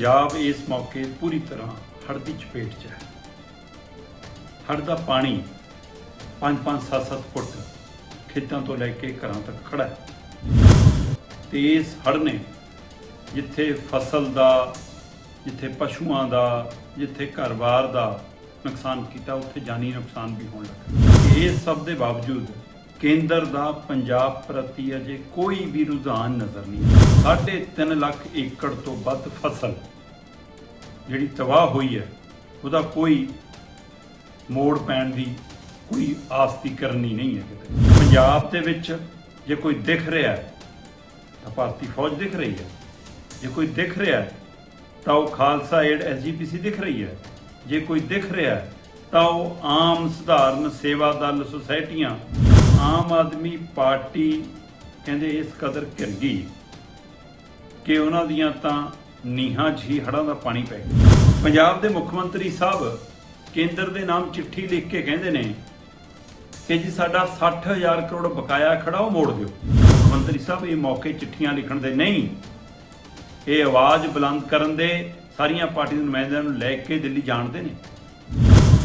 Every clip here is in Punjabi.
ਪੰਜਾਬ ਇਸ ਮੌਕੇ ਪੂਰੀ ਤਰ੍ਹਾਂ ਹੜ੍ਹ ਦੀ ਚਪੇਟ 'ਚ ਹੈ। ਹੜ੍ਹ ਦਾ ਪਾਣੀ 5-5 7-7 ਫੁੱਟ ਖੇਤਾਂ ਤੋਂ ਲੈ ਕੇ ਘਰਾਂ ਤੱਕ ਖੜਾ ਹੈ। ਤੇ ਇਸ ਹੜ੍ਹ ਨੇ ਜਿੱਥੇ ਫਸਲ ਦਾ, ਜਿੱਥੇ ਪਸ਼ੂਆਂ ਦਾ, ਜਿੱਥੇ ਘਰ-ਬਾਰ ਦਾ ਨੁਕਸਾਨ ਕੀਤਾ, ਉੱਥੇ ਜਾਨੀ ਨੁਕਸਾਨ ਵੀ ਹੋਣ ਲੱਗਾ ਇਸ ਸਭ ਦੇ ਬਾਵਜੂਦ ਕੇਂਦਰ ਦਾ ਪੰਜਾਬ ਪ੍ਰਤੀ ਅਜੇ ਕੋਈ ਵੀ ਰੁਝਾਨ ਨਜ਼ਰ ਨਹੀਂ ਸਾਢੇ 3 ਲੱਖ ਏਕੜ ਤੋਂ ਵੱਧ ਫਸਲ ਜਿਹੜੀ ਤਬਾਹ ਹੋਈ ਹੈ, ਉਹਦਾ ਕੋਈ ਮੋੜ ਪੈਣ ਦੀ ਕੋਈ ਆਸਤੀ ਕਰਨੀ ਨਹੀਂ ਹੈ ਕਿਤੇ। ਪੰਜਾਬ ਦੇ ਵਿੱਚ ਜੇ ਕੋਈ ਦਿਖ ਰਿਹਾ ਹੈ, ਤਾਂ ਭਾਰਤੀ ਫੌਜ ਦਿਖ ਰਹੀ ਹੈ। ਜੇ ਕੋਈ ਦਿਖ ਰਿਹਾ ਹੈ, ਤਾਂ ਉਹ ਖਾਲਸਾ ਏਡ ਐਸਜੀਪੀਸੀ ਦਿਖ ਰਹੀ ਹੈ। ਜੇ ਕੋਈ ਦਿਖ ਰਿਹਾ ਹੈ, ਤਾਂ ਉਹ ਆਮ ਸਧਾਰਨ ਸੇਵਾ ਦਲ ਸੁਸਾਇਟੀਆਂ, ਆਮ ਆਦਮੀ ਪਾਰਟੀ ਕਹਿੰਦੇ ਇਸ ਕਦਰ ਘਿਰ ਗਈ। ਕਿ ਉਹਨਾਂ ਦੀਆਂ ਤਾਂ ਨੀਹਾਂ 'ਚ ਹੀ ਹੜ੍ਹਾਂ ਦਾ ਪਾਣੀ ਪੈ ਗਿਆ। ਪੰਜਾਬ ਦੇ ਮੁੱਖ ਮੰਤਰੀ ਸਾਹਿਬ ਕੇਂਦਰ ਦੇ ਨਾਮ ਚਿੱਠੀ ਲਿਖ ਕੇ ਕਹਿੰਦੇ ਨੇ ਕਿ ਜੀ ਸਾਡਾ 60000 ਕਰੋੜ ਬਕਾਇਆ ਖੜਾ ਉਹ ਮੋੜ ਦਿਓ। ਮੁੱਖ ਮੰਤਰੀ ਸਾਹਿਬ ਇਹ ਮੌਕੇ ਚਿੱਠੀਆਂ ਲਿਖਣ ਦੇ ਨਹੀਂ। ਇਹ ਆਵਾਜ਼ ਬੁਲੰਦ ਕਰਨ ਦੇ ਸਾਰੀਆਂ ਪਾਰਟੀ ਦੇ ਨੁਮਾਇੰਦਿਆਂ ਨੂੰ ਲੈ ਕੇ ਦਿੱਲੀ ਜਾਣਦੇ ਨੇ।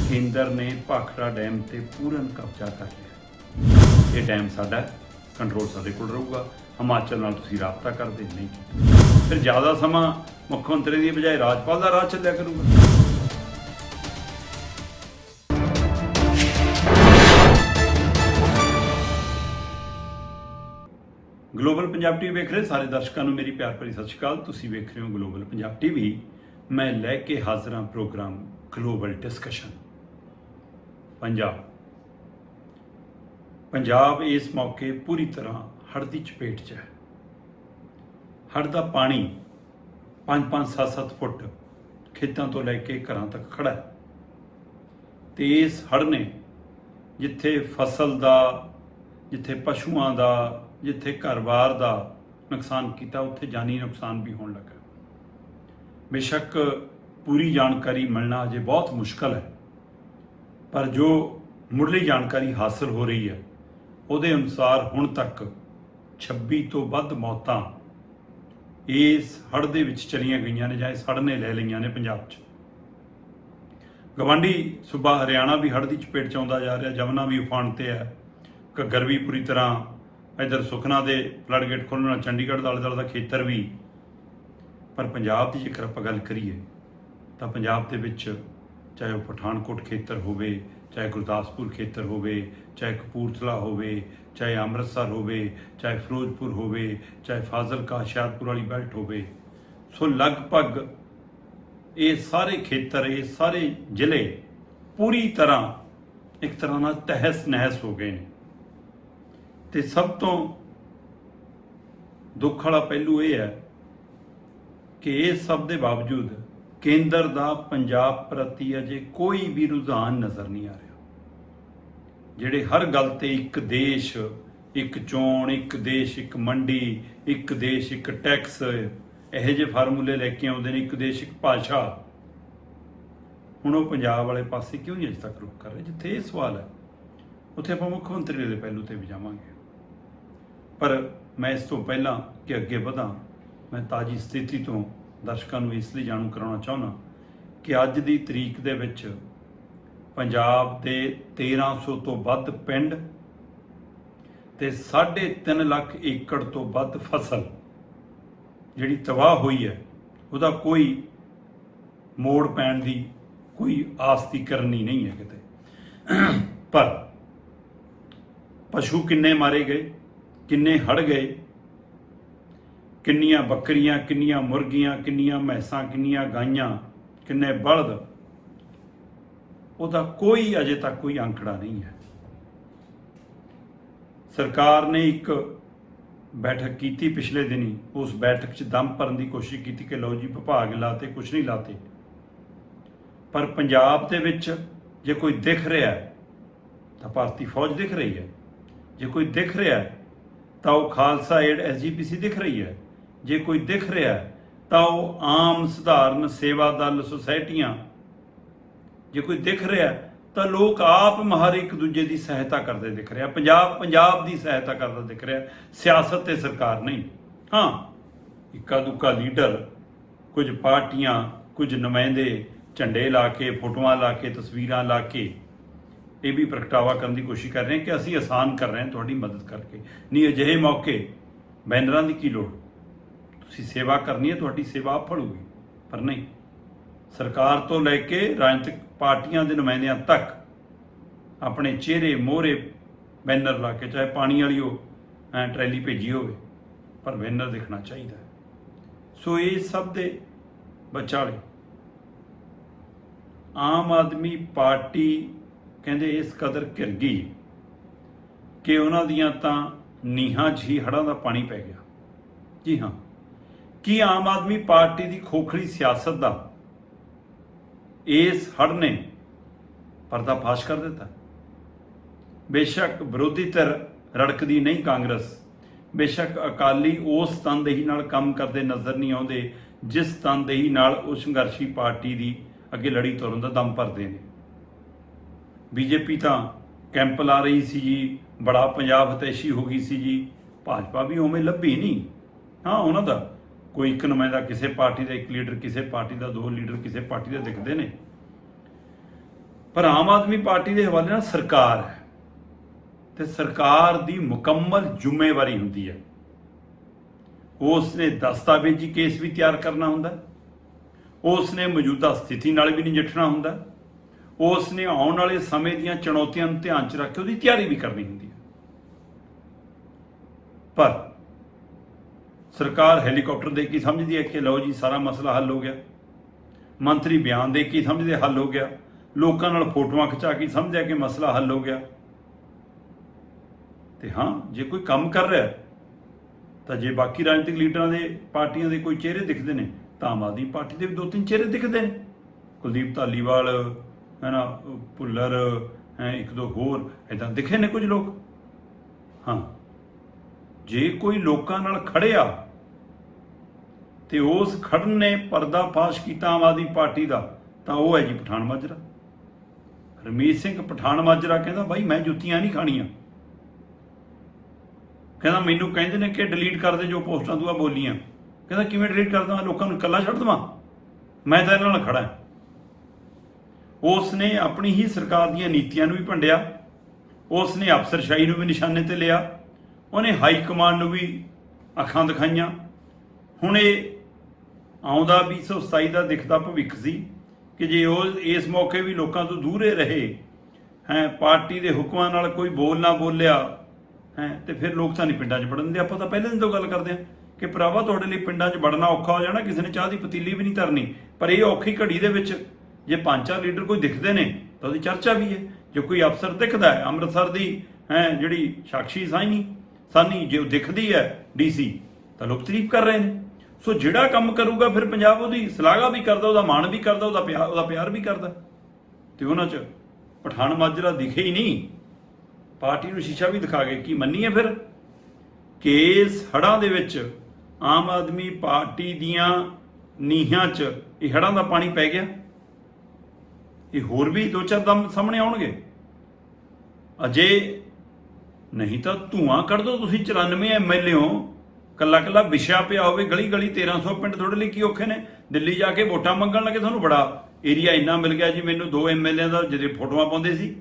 ਕੇਂਦਰ ਨੇ ਭਾਖੜਾ ਡੈਮ ਤੇ ਪੂਰਨ ਕਬਜ਼ਾ ਕਰ ਲਿਆ। ਇਹ ਡੈਮ ਸਾਡਾ ਕੰਟਰੋਲ ਸਾਡੇ ਕੋਲ ਰਹੂਗਾ। ਹਿਮਾਚਲ ਨਾਲ ਤੁਸੀਂ ਰਾਬਤਾ ਕਰਦੇ, ਨਹੀਂ। ਫਿਰ ਜ਼ਿਆਦਾ ਸਮਾਂ ਮੁੱਖ ਮੰਤਰੀ ਦੀ ਬਜਾਏ ਰਾਜਪਾਲ ਦਾ ਰਾਜ ਚੱਲਿਆ ਕਰੂਗਾ। ਗਲੋਬਲ ਪੰਜਾਬ ਟੀਵੀ ਵੇਖ ਰਹੇ ਸਾਰੇ ਦਰਸ਼ਕਾਂ ਨੂੰ ਮੇਰੀ ਪਿਆਰ ਭਰੀ ਸਤਿ ਸ਼੍ਰੀ ਅਕਾਲ। ਤੁਸੀਂ ਵੇਖ ਰਹੇ ਹੋ ਗਲੋਬਲ ਪੰਜਾਬ ਟੀਵੀ। ਮੈਂ ਲੈ ਕੇ ਹਾਜ਼ਰ ਹਾਂ program global discussion. Punjab. Punjab ਇਸ ਮੌਕੇ ਪੂਰੀ ਤਰ੍ਹਾਂ ਹੜ੍ਹ ਦੀ ਚਪੇਟ 'ਚ ਹੈ। ਹੜ੍ਹ ਦਾ ਪਾਣੀ 5-5 7-7 ਫੁੱਟ ਖੇਤਾਂ ਤੋਂ ਲੈ ਕੇ ਘਰਾਂ ਤੱਕ ਖੜਾ ਹੈ। ਤੇ ਇਸ ਹੜ੍ਹ ਨੇ ਜਿੱਥੇ ਫਸਲ ਦਾ, ਜਿੱਥੇ ਪਸ਼ੂਆਂ ਦਾ, ਜਿੱਥੇ ਘਰ-ਬਾਰ ਦਾ ਨੁਕਸਾਨ ਕੀਤਾ, ਉੱਥੇ ਜਾਨੀ ਨੁਕਸਾਨ ਵੀ ਹੋਣ ਲੱਗਾ। ਬੇਸ਼ੱਕ ਪੂਰੀ ਜਾਣਕਾਰੀ ਮਿਲਣਾ ਅਜੇ ਬਹੁਤ ਮੁਸ਼ਕਲ ਹੈ, ਪਰ ਜੋ ਮੁੱਢਲੀ ਜਾਣਕਾਰੀ ਹਾਸਲ ਹੋ ਰਹੀ ਹੈ, ਉਹਦੇ ਅਨੁਸਾਰ ਹੁਣ ਤੱਕ 26 ਤੋਂ ਵੱਧ ਮੌਤਾਂ ਇਸ ਹੜ੍ਹ ਦੇ ਵਿੱਚ ਚਲੀਆਂ ਗਈਆਂ ਨੇ ਜਾਂ ਇਸ ਹੜ੍ਹ ਨੇ ਲੈ ਲਈਆਂ ਨੇ ਪੰਜਾਬ 'ਚ। ਗਵਾਂਢੀ ਸੂਬਾ ਹਰਿਆਣਾ ਵੀ ਹੜ੍ਹ ਦੀ ਚਪੇਟ 'ਚ ਆਉਂਦਾ ਜਾ ਰਿਹਾ, ਜਮਨਾ ਵੀ ਉਫਾਨ ਤੇ ਹੈ। ਘੱਗਰ ਵੀ ਪੂਰੀ ਤਰ੍ਹਾਂ ਇਧਰ ਸੁਖਨਾ ਦੇ ਫਲੱਡ ਗੇਟ ਖੋਲ੍ਹਣ ਨਾਲ ਚੰਡੀਗੜ੍ਹ ਦਾ ਆਲੇ ਦੁਆਲੇ ਦਾ ਖੇਤਰ ਵੀ, ਪਰ ਪੰਜਾਬ ਦੀ ਜੇਕਰ ਆਪਾਂ ਗੱਲ ਕਰੀਏ, ਤਾਂ ਪੰਜਾਬ ਦੇ ਵਿੱਚ ਚਾਹੇ ਉਹ ਪਠਾਨਕੋਟ ਖੇਤਰ ਹੋਵੇ, ਚਾਹੇ ਗੁਰਦਾਸਪੁਰ ਖੇਤਰ ਹੋਵੇ, ਚਾਹੇ ਕਪੂਰਥਲਾ ਹੋਵੇ ਚਾਹੇ ਅੰਮ੍ਰਿਤਸਰ ਹੋਵੇ, ਚਾਹੇ ਫਿਰੋਜ਼ਪੁਰ ਹੋਵੇ, ਚਾਹੇ ਫਾਜ਼ਿਲਕਾ, ਹੁਸ਼ਿਆਰਪੁਰ ਵਾਲੀ ਬੈਲਟ ਹੋਵੇ। ਸੋ ਲਗਭਗ ਇਹ ਸਾਰੇ ਖੇਤਰ, ਇਹ ਸਾਰੇ ਜ਼ਿਲ੍ਹੇ ਪੂਰੀ ਤਰ੍ਹਾਂ ਇੱਕ ਤਰ੍ਹਾਂ ਨਾਲ ਤਹਿਸ ਨਹਿਸ ਹੋ ਗਏ ਨੇ। ਤੇ ਸਭ ਤੋਂ ਦੁੱਖ ਵਾਲਾ ਪਹਿਲੂ ਇਹ ਹੈ ਕਿ ਇਹ ਸਭ ਦੇ ਬਾਵਜੂਦ ਕੇਂਦਰ ਦਾ ਪੰਜਾਬ ਪ੍ਰਤੀ ਅਜੇ ਕੋਈ ਵੀ ਰੁਝਾਨ ਨਜ਼ਰ ਨਹੀਂ ਆ ਰਿਹਾ। ਜਿਹੜੇ ਹਰ ਗੱਲ ਤੇ ਇੱਕ ਦੇਸ਼, ਇੱਕ ਚੋਣ, ਇੱਕ ਦੇਸ਼, ਇੱਕ ਮੰਡੀ, ਇੱਕ ਦੇਸ਼, ਇੱਕ ਟੈਕਸ, ਇਹੋ ਜਿਹੇ ਫਾਰਮੂਲੇ ਲੈ ਕੇ ਆਉਂਦੇ ਨੇ, ਇੱਕ ਦੇਸ਼, ਇੱਕ ਭਾਸ਼ਾ। ਹੁਣ ਉਹ ਪੰਜਾਬ ਵਾਲੇ ਪਾਸੇ ਕਿਉਂ ਨਹੀਂ ਅਜੇ ਤੱਕ ਰੁਕ ਕਰ ਰਹੇ? ਜਿੱਥੇ ਇਹ ਸਵਾਲ ਹੈ, ਉੱਥੇ ਆਪਾਂ ਮੁੱਖ ਮੰਤਰੀ ਦੇ ਪਹਿਲੂ ਤੇ ਵੀ ਜਾਵਾਂਗੇ। ਪਰ ਮੈਂ ਇਸ ਤੋਂ ਪਹਿਲਾਂ ਕਿ ਅੱਗੇ ਵਧਾਂ, ਮੈਂ ਤਾਜੀ ਸਥਿਤੀ ਤੋਂ ਦਰਸ਼ਕਾਂ ਨੂੰ ਇਸ ਲਈ ਜਾਣੂ ਕਰਾਉਣਾ ਚਾਹੁੰਦਾ ਕਿ ਅੱਜ ਦੀ ਤਰੀਕ ਦੇ ਵਿੱਚ ਪੰਜਾਬ ਦੇ 1300 ਤੋਂ ਵੱਧ ਪਿੰਡ ਤੇ 3.5 ਲੱਖ ਏਕੜ ਤੋਂ ਵੱਧ ਫਸਲ ਜਿਹੜੀ ਤਬਾਹ ਹੋਈ ਹੈ, ਉਹਦਾ ਕੋਈ ਮੋੜ ਪੈਣ ਦੀ ਕੋਈ ਆਸ ਦੀ ਕਰਨੀ ਨਹੀਂ ਹੈ ਕਿਤੇ। ਪਰ ਪਸ਼ੂ ਕਿੰਨੇ ਮਾਰੇ ਗਏ, ਕਿੰਨੇ ਹੜ ਗਏ, ਕਿੰਨੀਆਂ ਬੱਕਰੀਆਂ, ਕਿੰਨੀਆਂ ਮੁਰਗੀਆਂ, ਕਿੰਨੀਆਂ ਮੈਸਾਂ, ਕਿੰਨੀਆਂ ਗਾਈਆਂ, ਕਿੰਨੇ ਬਲਦ ਉਹਦਾ ਕੋਈ ਅਜੇ ਤੱਕ ਕੋਈ ਅੰਕੜਾ ਨਹੀਂ ਹੈ। ਸਰਕਾਰ ਨੇ ਇੱਕ ਬੈਠਕ ਕੀਤੀ ਪਿਛਲੇ ਦਿਨੀ। ਉਸ ਬੈਠਕ 'ਚ ਦਮ ਭਰਨ ਦੀ ਕੋਸ਼ਿਸ਼ ਕੀਤੀ ਕਿ ਲਓ ਜੀ, ਵਿਭਾਗ ਲਾਤੇ ਕੁਝ ਨਹੀਂ ਲਾਤੇ। ਪਰ ਪੰਜਾਬ ਦੇ ਵਿੱਚ ਜੇ ਕੋਈ ਦਿਖ ਰਿਹਾ ਤਾਂ ਭਾਰਤੀ ਫੌਜ ਦਿਖ ਰਹੀ ਹੈ। ਜੇ ਕੋਈ ਦਿਖ ਰਿਹਾ ਤਾਂ ਉਹ ਖਾਲਸਾ ਏਡ ਐਸਜੀਪੀਸੀ ਦਿਖ ਰਹੀ ਹੈ। ਜੇ ਕੋਈ ਦਿਖ ਰਿਹਾ ਤਾਂ ਉਹ ਆਮ ਸਧਾਰਨ ਸੇਵਾ ਦਲ ਸੁਸਾਇਟੀਆਂ ਜੇ ਕੋਈ ਦਿਖ ਰਿਹਾ, ਤਾਂ ਲੋਕ ਆਪ ਮਹਾਰ ਇੱਕ ਦੂਜੇ ਦੀ ਸਹਾਇਤਾ ਕਰਦੇ ਦਿਖ ਰਿਹਾ। ਪੰਜਾਬ ਪੰਜਾਬ ਦੀ ਸਹਾਇਤਾ ਕਰਦਾ ਦਿਖ ਰਿਹਾ। ਸਿਆਸਤ ਤੇ ਸਰਕਾਰ ਨਹੀਂ। ਹਾਂ, ਇੱਕਾ ਦੁੱਕਾ ਲੀਡਰ, ਕੁਝ ਪਾਰਟੀਆਂ, ਕੁਝ ਨੁਮਾਇੰਦੇ ਝੰਡੇ ਲਾ ਕੇ, ਫੋਟੋਆਂ ਲਾ ਕੇ, ਤਸਵੀਰਾਂ ਲਾ ਕੇ, ਇਹ ਵੀ ਪ੍ਰਗਟਾਵਾ ਕਰਨ ਦੀ ਕੋਸ਼ਿਸ਼ ਕਰ ਰਹੇ ਹਾਂ ਕਿ ਅਸੀਂ ਆਸਾਨ ਕਰ ਰਹੇ ਹਾਂ ਤੁਹਾਡੀ ਮਦਦ ਕਰਕੇ। ਨਹੀਂ, ਅਜਿਹੇ ਮੌਕੇ ਬੈਨਰਾਂ ਦੀ ਕੀ ਲੋੜ? ਤੁਸੀਂ ਸੇਵਾ ਕਰਨੀ ਹੈ, ਤੁਹਾਡੀ ਸੇਵਾ ਆਪ ਫੜੂਗੀ। ਪਰ ਨਹੀਂ। ਸਰਕਾਰ ਤੋਂ ਲੈ ਕੇ ਰਾਜਨੀਤਿਕ ਪਾਰਟੀਆਂ ਦੇ ਨੁਮਾਇੰਦਿਆਂ ਤੱਕ ਆਪਣੇ ਚਿਹਰੇ, ਮੋਹਰੇ ਬੈਨਰ ਲਾ ਕੇ, ਚਾਹੇ ਪਾਣੀ ਵਾਲੀ ਉਹ ਟਰੈਲੀ ਭੇਜੀ ਹੋਵੇ, ਪਰ ਬੈਨਰ ਦਿਖਣਾ ਚਾਹੀਦਾ ਸੋ ਇਹ ਸਭ ਦੇ ਵਿਚਾਲੇ ਆਮ ਆਦਮੀ ਪਾਰਟੀ ਕਹਿੰਦੇ ਇਸ ਕਦਰ ਘਿਰ ਗਈ ਕਿ ਉਹਨਾਂ ਦੀਆਂ ਤਾਂ ਨੀਹਾਂ 'ਚ ਹੀ ਹੜ੍ਹਾਂ ਦਾ ਪਾਣੀ ਪੈ ਗਿਆ। ਜੀ ਹਾਂ, ਕੀ ਆਮ ਆਦਮੀ ਪਾਰਟੀ ਦੀ ਖੋਖਲੀ ਸਿਆਸਤ ਦਾ ਇਸ ਹੜ੍ਹ ਨੇ ਪਰਦਾ ਫਾਸ਼ ਕਰ ਦਿੱਤਾ। ਬੇਸ਼ੱਕ ਵਿਰੋਧੀ ਧਿਰ ਰੜਕਦੀ ਨਹੀਂ ਕਾਂਗਰਸ। ਬੇਸ਼ੱਕ ਅਕਾਲੀ ਉਸ ਤਨਦੇਹੀ ਨਾਲ ਕੰਮ ਕਰਦੇ ਨਜ਼ਰ ਨਹੀਂ ਆਉਂਦੇ, ਜਿਸ ਤਨਦੇਹੀ ਨਾਲ ਉਹ ਸੰਘਰਸ਼ੀ ਪਾਰਟੀ ਦੀ ਅੱਗੇ ਲੜੀ ਤੁਰਨ ਦਾ ਦਮ ਭਰਦੇ ਨੇ। ਬੀਜੇਪੀ ਤਾਂ ਕੈਂਪ ਲਾ ਰਹੀ ਸੀ ਜੀ, ਬੜਾ ਪੰਜਾਬ ਹਤੈਸ਼ੀ ਹੋ ਗਈ ਸੀ ਜੀ, ਭਾਜਪਾ ਵੀ ਉਵੇਂ ਲੱਭੀ ਨਹੀਂ। ਹਾਂ, ਉਹਨਾਂ ਦਾ ਕੋਈ ਇੱਕ ਨੁਮਾਇੰਦਾ ਕਿਸੇ ਪਾਰਟੀ ਦਾ, ਇੱਕ ਲੀਡਰ ਕਿਸੇ ਪਾਰਟੀ ਦਾ, ਦੋ ਲੀਡਰ ਕਿਸੇ ਪਾਰਟੀ ਦਾ ਦਿਖਦੇ ਨੇ। ਪਰ ਆਮ ਆਦਮੀ ਪਾਰਟੀ ਦੇ ਹਵਾਲੇ ਨਾਲ ਸਰਕਾਰ ਹੈ। ਤੇ ਸਰਕਾਰ ਦੀ ਮੁਕੰਮਲ ਜ਼ਿੰਮੇਵਾਰੀ ਹੁੰਦੀ ਹੈ। ਉਸ ਨੇ ਦਸਤਾਵੇਜ਼ੀ ਕੇਸ ਵੀ ਤਿਆਰ ਕਰਨਾ ਹੁੰਦਾ ਉਸ ਨੇ ਮੌਜੂਦਾ ਸਥਿਤੀ ਨਾਲ ਵੀ ਨਜਿੱਠਣਾ ਹੁੰਦਾ ਉਸ ਨੇ ਆਉਣ ਵਾਲੇ ਸਮੇਂ ਦੀਆਂ ਚੁਣੌਤੀਆਂ ਨੂੰ ਧਿਆਨ 'ਚ ਰੱਖ ਕੇ ਉਹਦੀ ਤਿਆਰੀ ਵੀ ਕਰਨੀ ਹੁੰਦੀ ਹੈ। ਪਰ ਸਰਕਾਰ ਹੈਲੀਕਾਪਟਰ ਦੇ ਕੇ ਸਮਝਦੀ ਹੈ ਕਿ ਲਓ ਜੀ, ਸਾਰਾ ਮਸਲਾ ਹੱਲ ਹੋ ਗਿਆ। ਮੰਤਰੀ ਬਿਆਨ ਦੇ ਕੇ ਸਮਝਦੇ ਹੱਲ ਹੋ ਗਿਆ। ਲੋਕਾਂ ਨਾਲ ਫੋਟੋਆਂ ਖਿਚਾ ਕੇ ਸਮਝਿਆ ਕਿ ਮਸਲਾ ਹੱਲ ਹੋ ਗਿਆ। ਤੇ ਹਾਂ, ਜੇ ਕੋਈ ਕੰਮ ਕਰ ਰਿਹਾ ਤਾਂ ਜੇ ਬਾਕੀ ਰਾਜਨੀਤਿਕ ਲੀਡਰਾਂ ਦੇ ਪਾਰਟੀਆਂ ਦੇ ਕੋਈ ਚਿਹਰੇ ਦਿਖਦੇ ਨੇ, ਤਾਂ ਆਮ ਆਦਮੀ ਪਾਰਟੀ ਦੇ ਵੀ ਦੋ ਤਿੰਨ ਚਿਹਰੇ ਦਿਖਦੇ ਨੇ। ਕੁਲਦੀਪ ਧਾਲੀਵਾਲ, ਹੈ ਨਾ, ਭੁੱਲਰ, ਹੈ, ਇੱਕ ਦੋ ਹੋਰ ਇਦਾਂ ਦਿਖੇ ਨੇ ਕੁਝ ਲੋਕ? ਹਾਂ। ਜੇ ਕੋਈ ਲੋਕਾਂ ਨਾਲ ਖੜਿਆ ਤੇ ਉਸ ਖੜਨ ਨੇ ਪਰਦਾਫਾਸ਼ ਕੀਤਾ ਆਮ ਆਦਮੀ ਪਾਰਟੀ ਦਾ, ਤਾਂ ਉਹ ਹੈ ਜੀ ਪਠਾਨ ਮਾਜਰਾ। ਰਮੀਤ ਸਿੰਘ ਪਠਾਨ ਮਾਜਰਾ ਕਹਿੰਦਾ, ਬਾਈ, ਮੈਂ ਜੁੱਤੀਆਂ ਨਹੀਂ ਖਾਣੀਆਂ। ਕਹਿੰਦਾ, ਮੈਨੂੰ ਕਹਿੰਦੇ ਨੇ ਕਿ ਡਿਲੀਟ ਕਰ ਦੇ ਜੋ ਪੋਸਟਾਂ ਤੂੰ ਆ ਬੋਲੀਆਂ। ਕਹਿੰਦਾ, ਕਿਵੇਂ ਡਿਲੀਟ ਕਰ ਦਵਾਂ ਲੋਕਾਂ ਨੂੰ ਇਕੱਲਾ ਛੱਡ ਦਵਾਂ? ਮੈਂ ਤਾਂ ਇਹਨਾਂ ਨਾਲ ਖੜਾ ਉਸ ਨੇ ਆਪਣੀ ਹੀ ਸਰਕਾਰ ਦੀਆਂ ਨੀਤੀਆਂ ਨੂੰ ਵੀ ਭੰਡਿਆ। ਉਸ ਨੇ ਅਫਸਰਸ਼ਾਹੀ ਨੂੰ ਵੀ ਨਿਸ਼ਾਨੇ ਤੇ ਲਿਆ। ਉਹਨੇ ਹਾਈ ਕਮਾਂਡ ਨੂੰ ਵੀ ਅੱਖਾਂ ਦਿਖਾਈਆਂ। ਹੁਣ ਇਹ ਆਉਂਦਾ 2027 ਦਾ ਦਿਖਦਾ ਭਵਿੱਖ ਸੀ ਕਿ ਜੇ ਉਹ ਇਸ ਮੌਕੇ ਵੀ ਲੋਕਾਂ ਤੋਂ ਦੂਰੇ ਰਹੇ, ਹੈ, ਪਾਰਟੀ ਦੇ ਹੁਕਮਾਂ ਨਾਲ ਕੋਈ ਬੋਲ ਨਾ ਬੋਲਿਆ, ਹੈ, ਤੇ ਫਿਰ ਲੋਕ ਤਾਂ ਨਹੀਂ ਪਿੰਡਾਂ 'ਚ ਵੜਨ ਦਿੰਦੇ। ਆਪਾਂ ਤਾਂ ਪਹਿਲੇ ਦਿਨ ਤੋਂ ਗੱਲ ਕਰਦੇ ਹਾਂ ਕਿ ਭਰਾਵਾ, ਤੁਹਾਡੇ ਲਈ ਪਿੰਡਾਂ 'ਚ ਵੜਨਾ ਔਖਾ ਹੋ ਜਾਣਾ, ਕਿਸੇ ਨੇ ਚਾਹ ਦੀ ਪਤੀਲੀ ਵੀ ਨਹੀਂ ਧਰਨੀ ਪਰ ਇਹ ਔਖੀ ਘੜੀ ਦੇ ਵਿੱਚ ਜੇ ਪੰਜ ਚਾਰ ਲੀਡਰ ਕੋਈ ਦਿਖਦੇ ਨੇ, ਤਾਂ ਉਹਦੀ ਚਰਚਾ ਵੀ ਹੈ। ਜੇ ਕੋਈ ਅਫਸਰ ਦਿਖਦਾ ਹੈ, ਅੰਮ੍ਰਿਤਸਰ ਦੀ, ਹੈ, ਜਿਹੜੀ ਸਾਖੀ ਸਾਈਨੀ ਸਾਨੀ ਜੇ ਉਹ ਦਿਖਦੀ ਹੈ ਡੀਸੀ, ਤਾਂ ਲੋਕ ਤਾਰੀਫ ਕਰ ਰਹੇ ਨੇ। ਸੋ ਜਿਹੜਾ ਕੰਮ ਕਰੂਗਾ ਫਿਰ ਪੰਜਾਬ ਉਹਦੀ ਸਲਾਘਾ ਵੀ ਕਰਦਾ, ਉਹਦਾ ਮਾਣ ਵੀ ਕਰਦਾ, ਉਹਦਾ ਪਿਆਰ ਉਹਦਾ ਪਿਆਰ ਵੀ ਕਰਦਾ। ਤੇ ਉਹਨਾਂ 'ਚ ਪਠਾਨ ਮਾਜਰਾ ਦਿਖੇ ਹੀ ਨਹੀਂ। ਪਾਰਟੀ ਨੂੰ ਸ਼ੀਸ਼ਾ ਵੀ ਦਿਖਾ ਕੇ ਕੀ ਮੰਨੀਏ ਫਿਰ? ਕੇਸ ਹੜਾਂ ਦੇ ਵਿੱਚ ਆਮ ਆਦਮੀ ਪਾਰਟੀ ਦੀਆਂ ਨੀਹਾਂ 'ਚ ਇਹ ਹੜਾਂ ਦਾ ਪਾਣੀ ਪੈ ਗਿਆ। ਇਹ ਹੋਰ ਵੀ ਦੋ ਚਾਰ ਦਮ ਸਾਹਮਣੇ ਆਉਣਗੇ। ਅਜੇ ਨਹੀਂ ਤਾਂ ਧੂਆਂ ਕੱਢ ਦੋ ਤੁਸੀਂ 94 ਐਮਐਲਏ ਹੋ। ਕੱਲਾ ਕੱਲਾ ਵਿਛਿਆ ਪਿਆ ਹੋਵੇ, ਗਲੀ ਗਲੀ 1300 ਪਿੰਡ ਤੁਹਾਡੇ ਲਈ ਕੀ ਔਖੇ ਨੇ? ਦਿੱਲੀ ਜਾ ਕੇ ਵੋਟਾਂ ਮੰਗਣ ਲੱਗੇ ਤੁਹਾਨੂੰ ਬੜਾ ਏਰੀਆ ਇੰਨਾ ਮਿਲ ਗਿਆ ਜੀ, ਮੈਨੂੰ ਦੋ ਐਮਐਲਏ ਦਾ ਜਿਹਦੇ ਫੋਟੋਆਂ ਪਾਉਂਦੇ ਸੀ,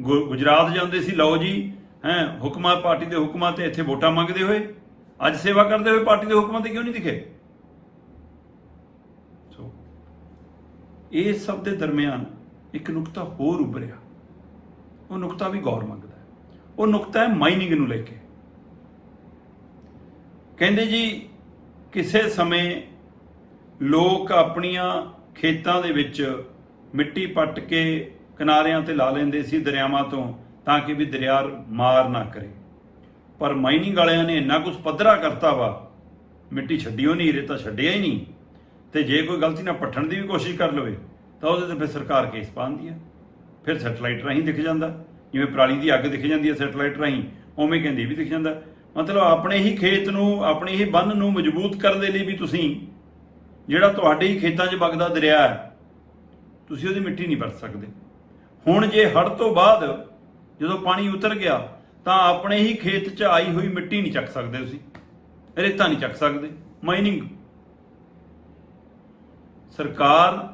ਗੁ- ਗੁਜਰਾਤ ਜਾਂਦੇ ਸੀ, ਲਓ ਜੀ, ਹੈ, ਹੁਕਮਾਂ, ਪਾਰਟੀ ਦੇ ਹੁਕਮਾਂ ਤੇ ਇੱਥੇ ਵੋਟਾਂ ਮੰਗਦੇ ਹੋਏ, ਅੱਜ ਸੇਵਾ ਕਰਦੇ ਹੋਏ ਪਾਰਟੀ ਦੇ ਹੁਕਮਾਂ ਤੇ ਕਿਉਂ ਨਹੀਂ ਦਿਖੇ? ਸੋ, ਇਹ ਸਭ ਦੇ ਦਰਮਿਆਨ ਇੱਕ ਨੁਕਤਾ ਹੋਰ ਉੱਭਰਿਆ। ਉਹ ਨੁਕਤਾ ਵੀ ਗੌਰ ਮੰਗਦਾ ਉਹ ਨੁਕਤਾ ਹੈ ਮਾਈਨਿੰਗ ਨੂੰ ਲੈ ਕੇ। ਕਹਿੰਦੇ ਜੀ, ਕਿਸੇ ਸਮੇਂ ਲੋਕ ਆਪਣੀਆਂ ਖੇਤਾਂ ਦੇ ਵਿੱਚ ਮਿੱਟੀ ਪੱਟ ਕੇ ਕਿਨਾਰਿਆਂ ਤੇ ਲਾ ਲੈਂਦੇ ਸੀ ਦਰਿਆਵਾਂ ਤੋਂ, ਤਾਂ ਕਿ ਵੀ ਦਰਿਆ ਮਾਰ ਨਾ ਕਰੇ। ਪਰ ਮਾਈਨਿੰਗ ਵਾਲਿਆਂ ਨੇ ਇੰਨਾ ਕੁਝ ਪੱਧਰਾ ਕਰਤਾ ਵਾ, ਮਿੱਟੀ ਛੱਡਿਓ ਨਹੀਂ, ਰੇਤਾ ਛੱਡਿਆ ਹੀ ਨਹੀਂ। ਤੇ ਜੇ ਕੋਈ ਗਲਤੀ ਨਾਲ ਪੱਟਣ ਦੀ ਵੀ ਕੋਸ਼ਿਸ਼ ਕਰ ਲਵੇ, ਤਾਂ ਉਹਦੇ ਤੇ ਫਿਰ ਸਰਕਾਰ ਕੇਸ ਪਾਉਂਦੀ ਹੈ ਫਿਰ ਸੈਟਲਾਈਟ ਰਾਹੀਂ ਦਿਖ ਜਾਂਦਾ। ਜਿਵੇਂ ਪਰਾਲੀ ਦੀ ਅੱਗ ਦਿਖ ਜਾਂਦੀ ਹੈ ਸੈਟਲਾਈਟ ਰਾਹੀਂ, ਉਵੇਂ ਕਹਿੰਦੀ ਵੀ ਦਿਖ ਜਾਂਦਾ। ਮਤਲਬ ਆਪਣੇ ਹੀ ਖੇਤ ਨੂੰ, ਆਪਣੇ ਹੀ ਬੰਨ ਨੂੰ ਮਜ਼ਬੂਤ ਕਰਨ ਦੇ ਲਈ ਵੀ ਤੁਸੀਂ ਜਿਹੜਾ ਤੁਹਾਡੇ ਹੀ ਖੇਤਾਂ 'ਚ ਵਗਦਾ ਦਰਿਆ ਹੈ, ਤੁਸੀਂ ਉਹਦੀ ਮਿੱਟੀ ਨਹੀਂ ਵਰਤ ਸਕਦੇ। ਹੁਣ ਜੇ ਹੜ੍ਹ ਤੋਂ ਬਾਅਦ ਜਦੋਂ ਪਾਣੀ ਉਤਰ ਗਿਆ, ਤਾਂ ਆਪਣੇ ਹੀ ਖੇਤ 'ਚ ਆਈ ਹੋਈ ਮਿੱਟੀ ਨਹੀਂ ਚੱਕ ਸਕਦੇ ਤੁਸੀਂ, ਰੇਤਾ ਨਹੀਂ ਚੱਕ ਸਕਦੇ ਮਾਈਨਿੰਗ ਸਰਕਾਰ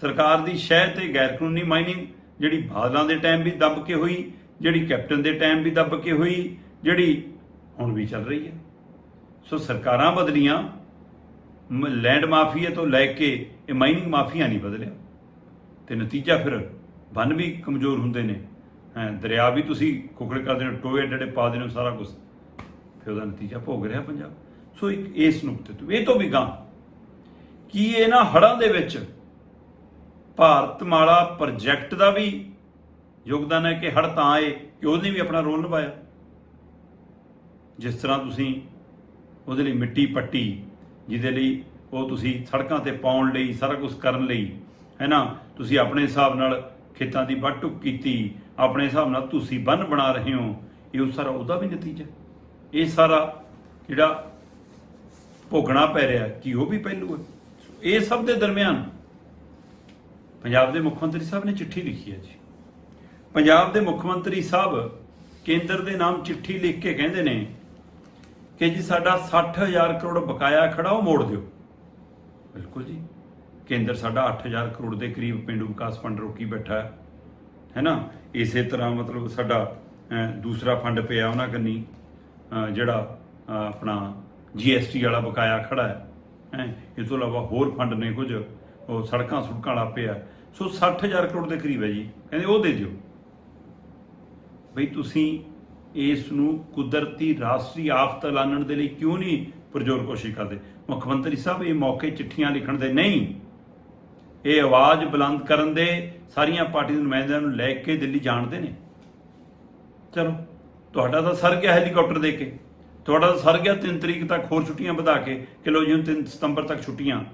ਸਰਕਾਰ ਦੀ ਸ਼ਹਿ ਤੇ ਗੈਰ ਕਾਨੂੰਨੀ ਮਾਈਨਿੰਗ ਜਿਹੜੀ ਬਾਦਲਾਂ ਦੇ ਟਾਈਮ ਵੀ ਦੱਬ ਕੇ ਹੋਈ, ਜਿਹੜੀ ਕੈਪਟਨ ਦੇ ਟਾਈਮ ਵੀ ਦੱਬ ਕੇ ਹੋਈ, ਜਿਹੜੀ ਹੁਣ ਵੀ ਚੱਲ ਰਹੀ ਹੈ। ਸੋ ਸਰਕਾਰਾਂ ਬਦਲੀਆਂ, ਮ- ਲੈਂਡ ਮਾਫੀਆ ਤੋਂ ਲੈ ਕੇ ਇਹ ਮਾਈਨਿੰਗ ਮਾਫੀਆ ਨਹੀਂ ਬਦਲਿਆ। ਤੇ ਨਤੀਜਾ ਫਿਰ ਬੰਨ ਵੀ ਕਮਜ਼ੋਰ ਹੁੰਦੇ ਨੇ। ਹੈ, ਦਰਿਆ ਵੀ ਤੁਸੀਂ ਕੁਕੜੇ ਕਰਦੇ ਹੋ, ਟੋਏ ਡੜੇ ਪਾ ਦੇਣੇ ਸਾਰਾ ਕੁਝ ਫਿਰ ਉਹਦਾ ਨਤੀਜਾ ਭੋਗ ਰਿਹਾ ਪੰਜਾਬ। ਸੋ ਇੱਕ ਇਸ ਨੁਕਤੇ ਤੋਂ ਇਹ ਤੋਂ ਵੀ ਗਾਂ ਕੀ ਇਹਨਾਂ ਹੜ੍ਹਾਂ ਦੇ ਵਿੱਚ ਭਾਰਤਮਾਲਾ ਪ੍ਰੋਜੈਕਟ ਦਾ ਵੀ ਯੋਗਦਾਨ ਹੈ ਕਿ ਹੜ੍ਹ ਤਾਂ ਆਏ, ਕਿ ਉਹਨੇ ਵੀ ਆਪਣਾ ਰੋਲ ਨਿਭਾਇਆ। ਜਿਸ ਤਰ੍ਹਾਂ ਤੁਸੀਂ ਉਹਦੇ ਲਈ ਮਿੱਟੀ ਪੱਟੀ, ਜਿਹਦੇ ਲਈ ਉਹ ਤੁਸੀਂ ਸੜਕਾਂ ਤੇ ਪਾਉਣ ਲਈ, ਸਾਰਾ ਕੁਝ ਕਰਨ ਲਈ ਹੈ ਨਾ ਤੁਸੀਂ ਆਪਣੇ ਹਿਸਾਬ ਨਾਲ ਖੇਤਾਂ ਦੀ ਵੱਢ ਟੁੱਕ ਕੀਤੀ, ਆਪਣੇ ਹਿਸਾਬ ਨਾਲ ਤੁਸੀਂ ਬੰਨ ਬਣਾ ਰਹੇ ਹੋ, ਇਹ ਉਹ ਸਾਰਾ ਉਹਦਾ ਵੀ ਨਤੀਜਾ। ਇਹ ਸਾਰਾ ਜਿਹੜਾ ਭੋਗਣਾ ਪੈ ਰਿਹਾ, ਕਿ ਉਹ ਵੀ ਪਹਿਲੂ ਹੈ? ਇਹ ਸਭ ਦੇ ਦਰਮਿਆਨ ਪੰਜਾਬ ਦੇ ਮੁੱਖ ਮੰਤਰੀ ਸਾਹਿਬ ਨੇ ਚਿੱਠੀ ਲਿਖੀ ਹੈ ਜੀ। ਪੰਜਾਬ ਦੇ ਮੁੱਖ ਮੰਤਰੀ ਸਾਹਿਬ ਕੇਂਦਰ ਦੇ ਨਾਮ ਚਿੱਠੀ ਲਿਖ ਕੇ ਕਹਿੰਦੇ ਨੇ ਕਿ ਜੀ ਸਾਡਾ 60000 ਕਰੋੜ ਬਕਾਇਆ ਖੜਾ ਉਹ ਮੋੜ ਦਿਓ। ਬਿਲਕੁਲ ਜੀ। ਕੇਂਦਰ ਸਾਡਾ 8000 ਕਰੋੜ ਦੇ ਕਰੀਬ ਪਿੰਡੂ ਵਿਕਾਸ ਫੰਡ ਰੋਕੀ ਬੈਠਾ ਹੈ। ਹੈ ਨਾ? ਇਸੇ ਤਰ੍ਹਾਂ ਮਤਲਬ ਸਾਡਾ ਦੂਸਰਾ ਫੰਡ ਪਿਆ ਉਹਨਾਂ ਕੰਨੀ ਅਹ, ਜਿਹੜਾ ਅਹ, ਆਪਣਾ ਜੀਐਸਟੀ ਵਾਲਾ ਬਕਾਇਆ ਖੜਾ ਹੈ। ਹੈ? ਇਸ ਤੋਂ ਇਲਾਵਾ ਹੋਰ ਫੰਡ ਨੇ ਕੁਝ ਉਹ ਸੜਕਾਂ ਸੁੜਕਾਂ ਵਾਲਾ ਪਿਆ। ਸੋ 60000 ਕਰੋੜ ਦੇ ਕਰੀਬ ਹੈ ਜੀ। ਕਹਿੰਦੇ ਉਹ ਦੇ ਦਿਓ। ਬਈ ਤੁਸੀਂ ਇਸ ਨੂੰ ਕੁਦਰਤੀ ਰਾਸ਼ਟਰੀ ਆਫਤ ਐਲਾਨਣ ਦੇ ਲਈ ਕਿਉਂ ਨਹੀਂ ਪਰਜੋਰ ਕੋਸ਼ਿਸ਼ ਕਰਦੇ? ਮੁੱਖ ਮੰਤਰੀ ਸਾਹਿਬ, ਇਹ ਮੌਕੇ ਚਿੱਠੀਆਂ ਲਿਖਣ ਦੇ ਨਹੀਂ। ਇਹ ਆਵਾਜ਼ ਬੁਲੰਦ ਕਰਨ ਦੇ ਸਾਰੀਆਂ ਪਾਰਟੀ ਦੇ ਨੁਮਾਇੰਦਿਆਂ ਨੂੰ ਲੈ ਕੇ ਦਿੱਲੀ ਜਾਣਦੇ ਨੇ। ਚਲੋ, ਤੁਹਾਡਾ ਤਾਂ ਸਰ ਗਿਆ ਹੈਲੀਕਾਪਟਰ ਦੇ ਕੇ। ਤੁਹਾਡਾ ਤਾਂ ਸਰ ਗਿਆ 3 ਤਰੀਕ ਤੱਕ ਹੋਰ ਛੁੱਟੀਆਂ ਵਧਾ ਕੇ। ਕਿ ਲੋ ਜੀ, ਹੁਣ 3 ਸਤੰਬਰ ਤੱਕ ਛੁੱਟੀਆਂ।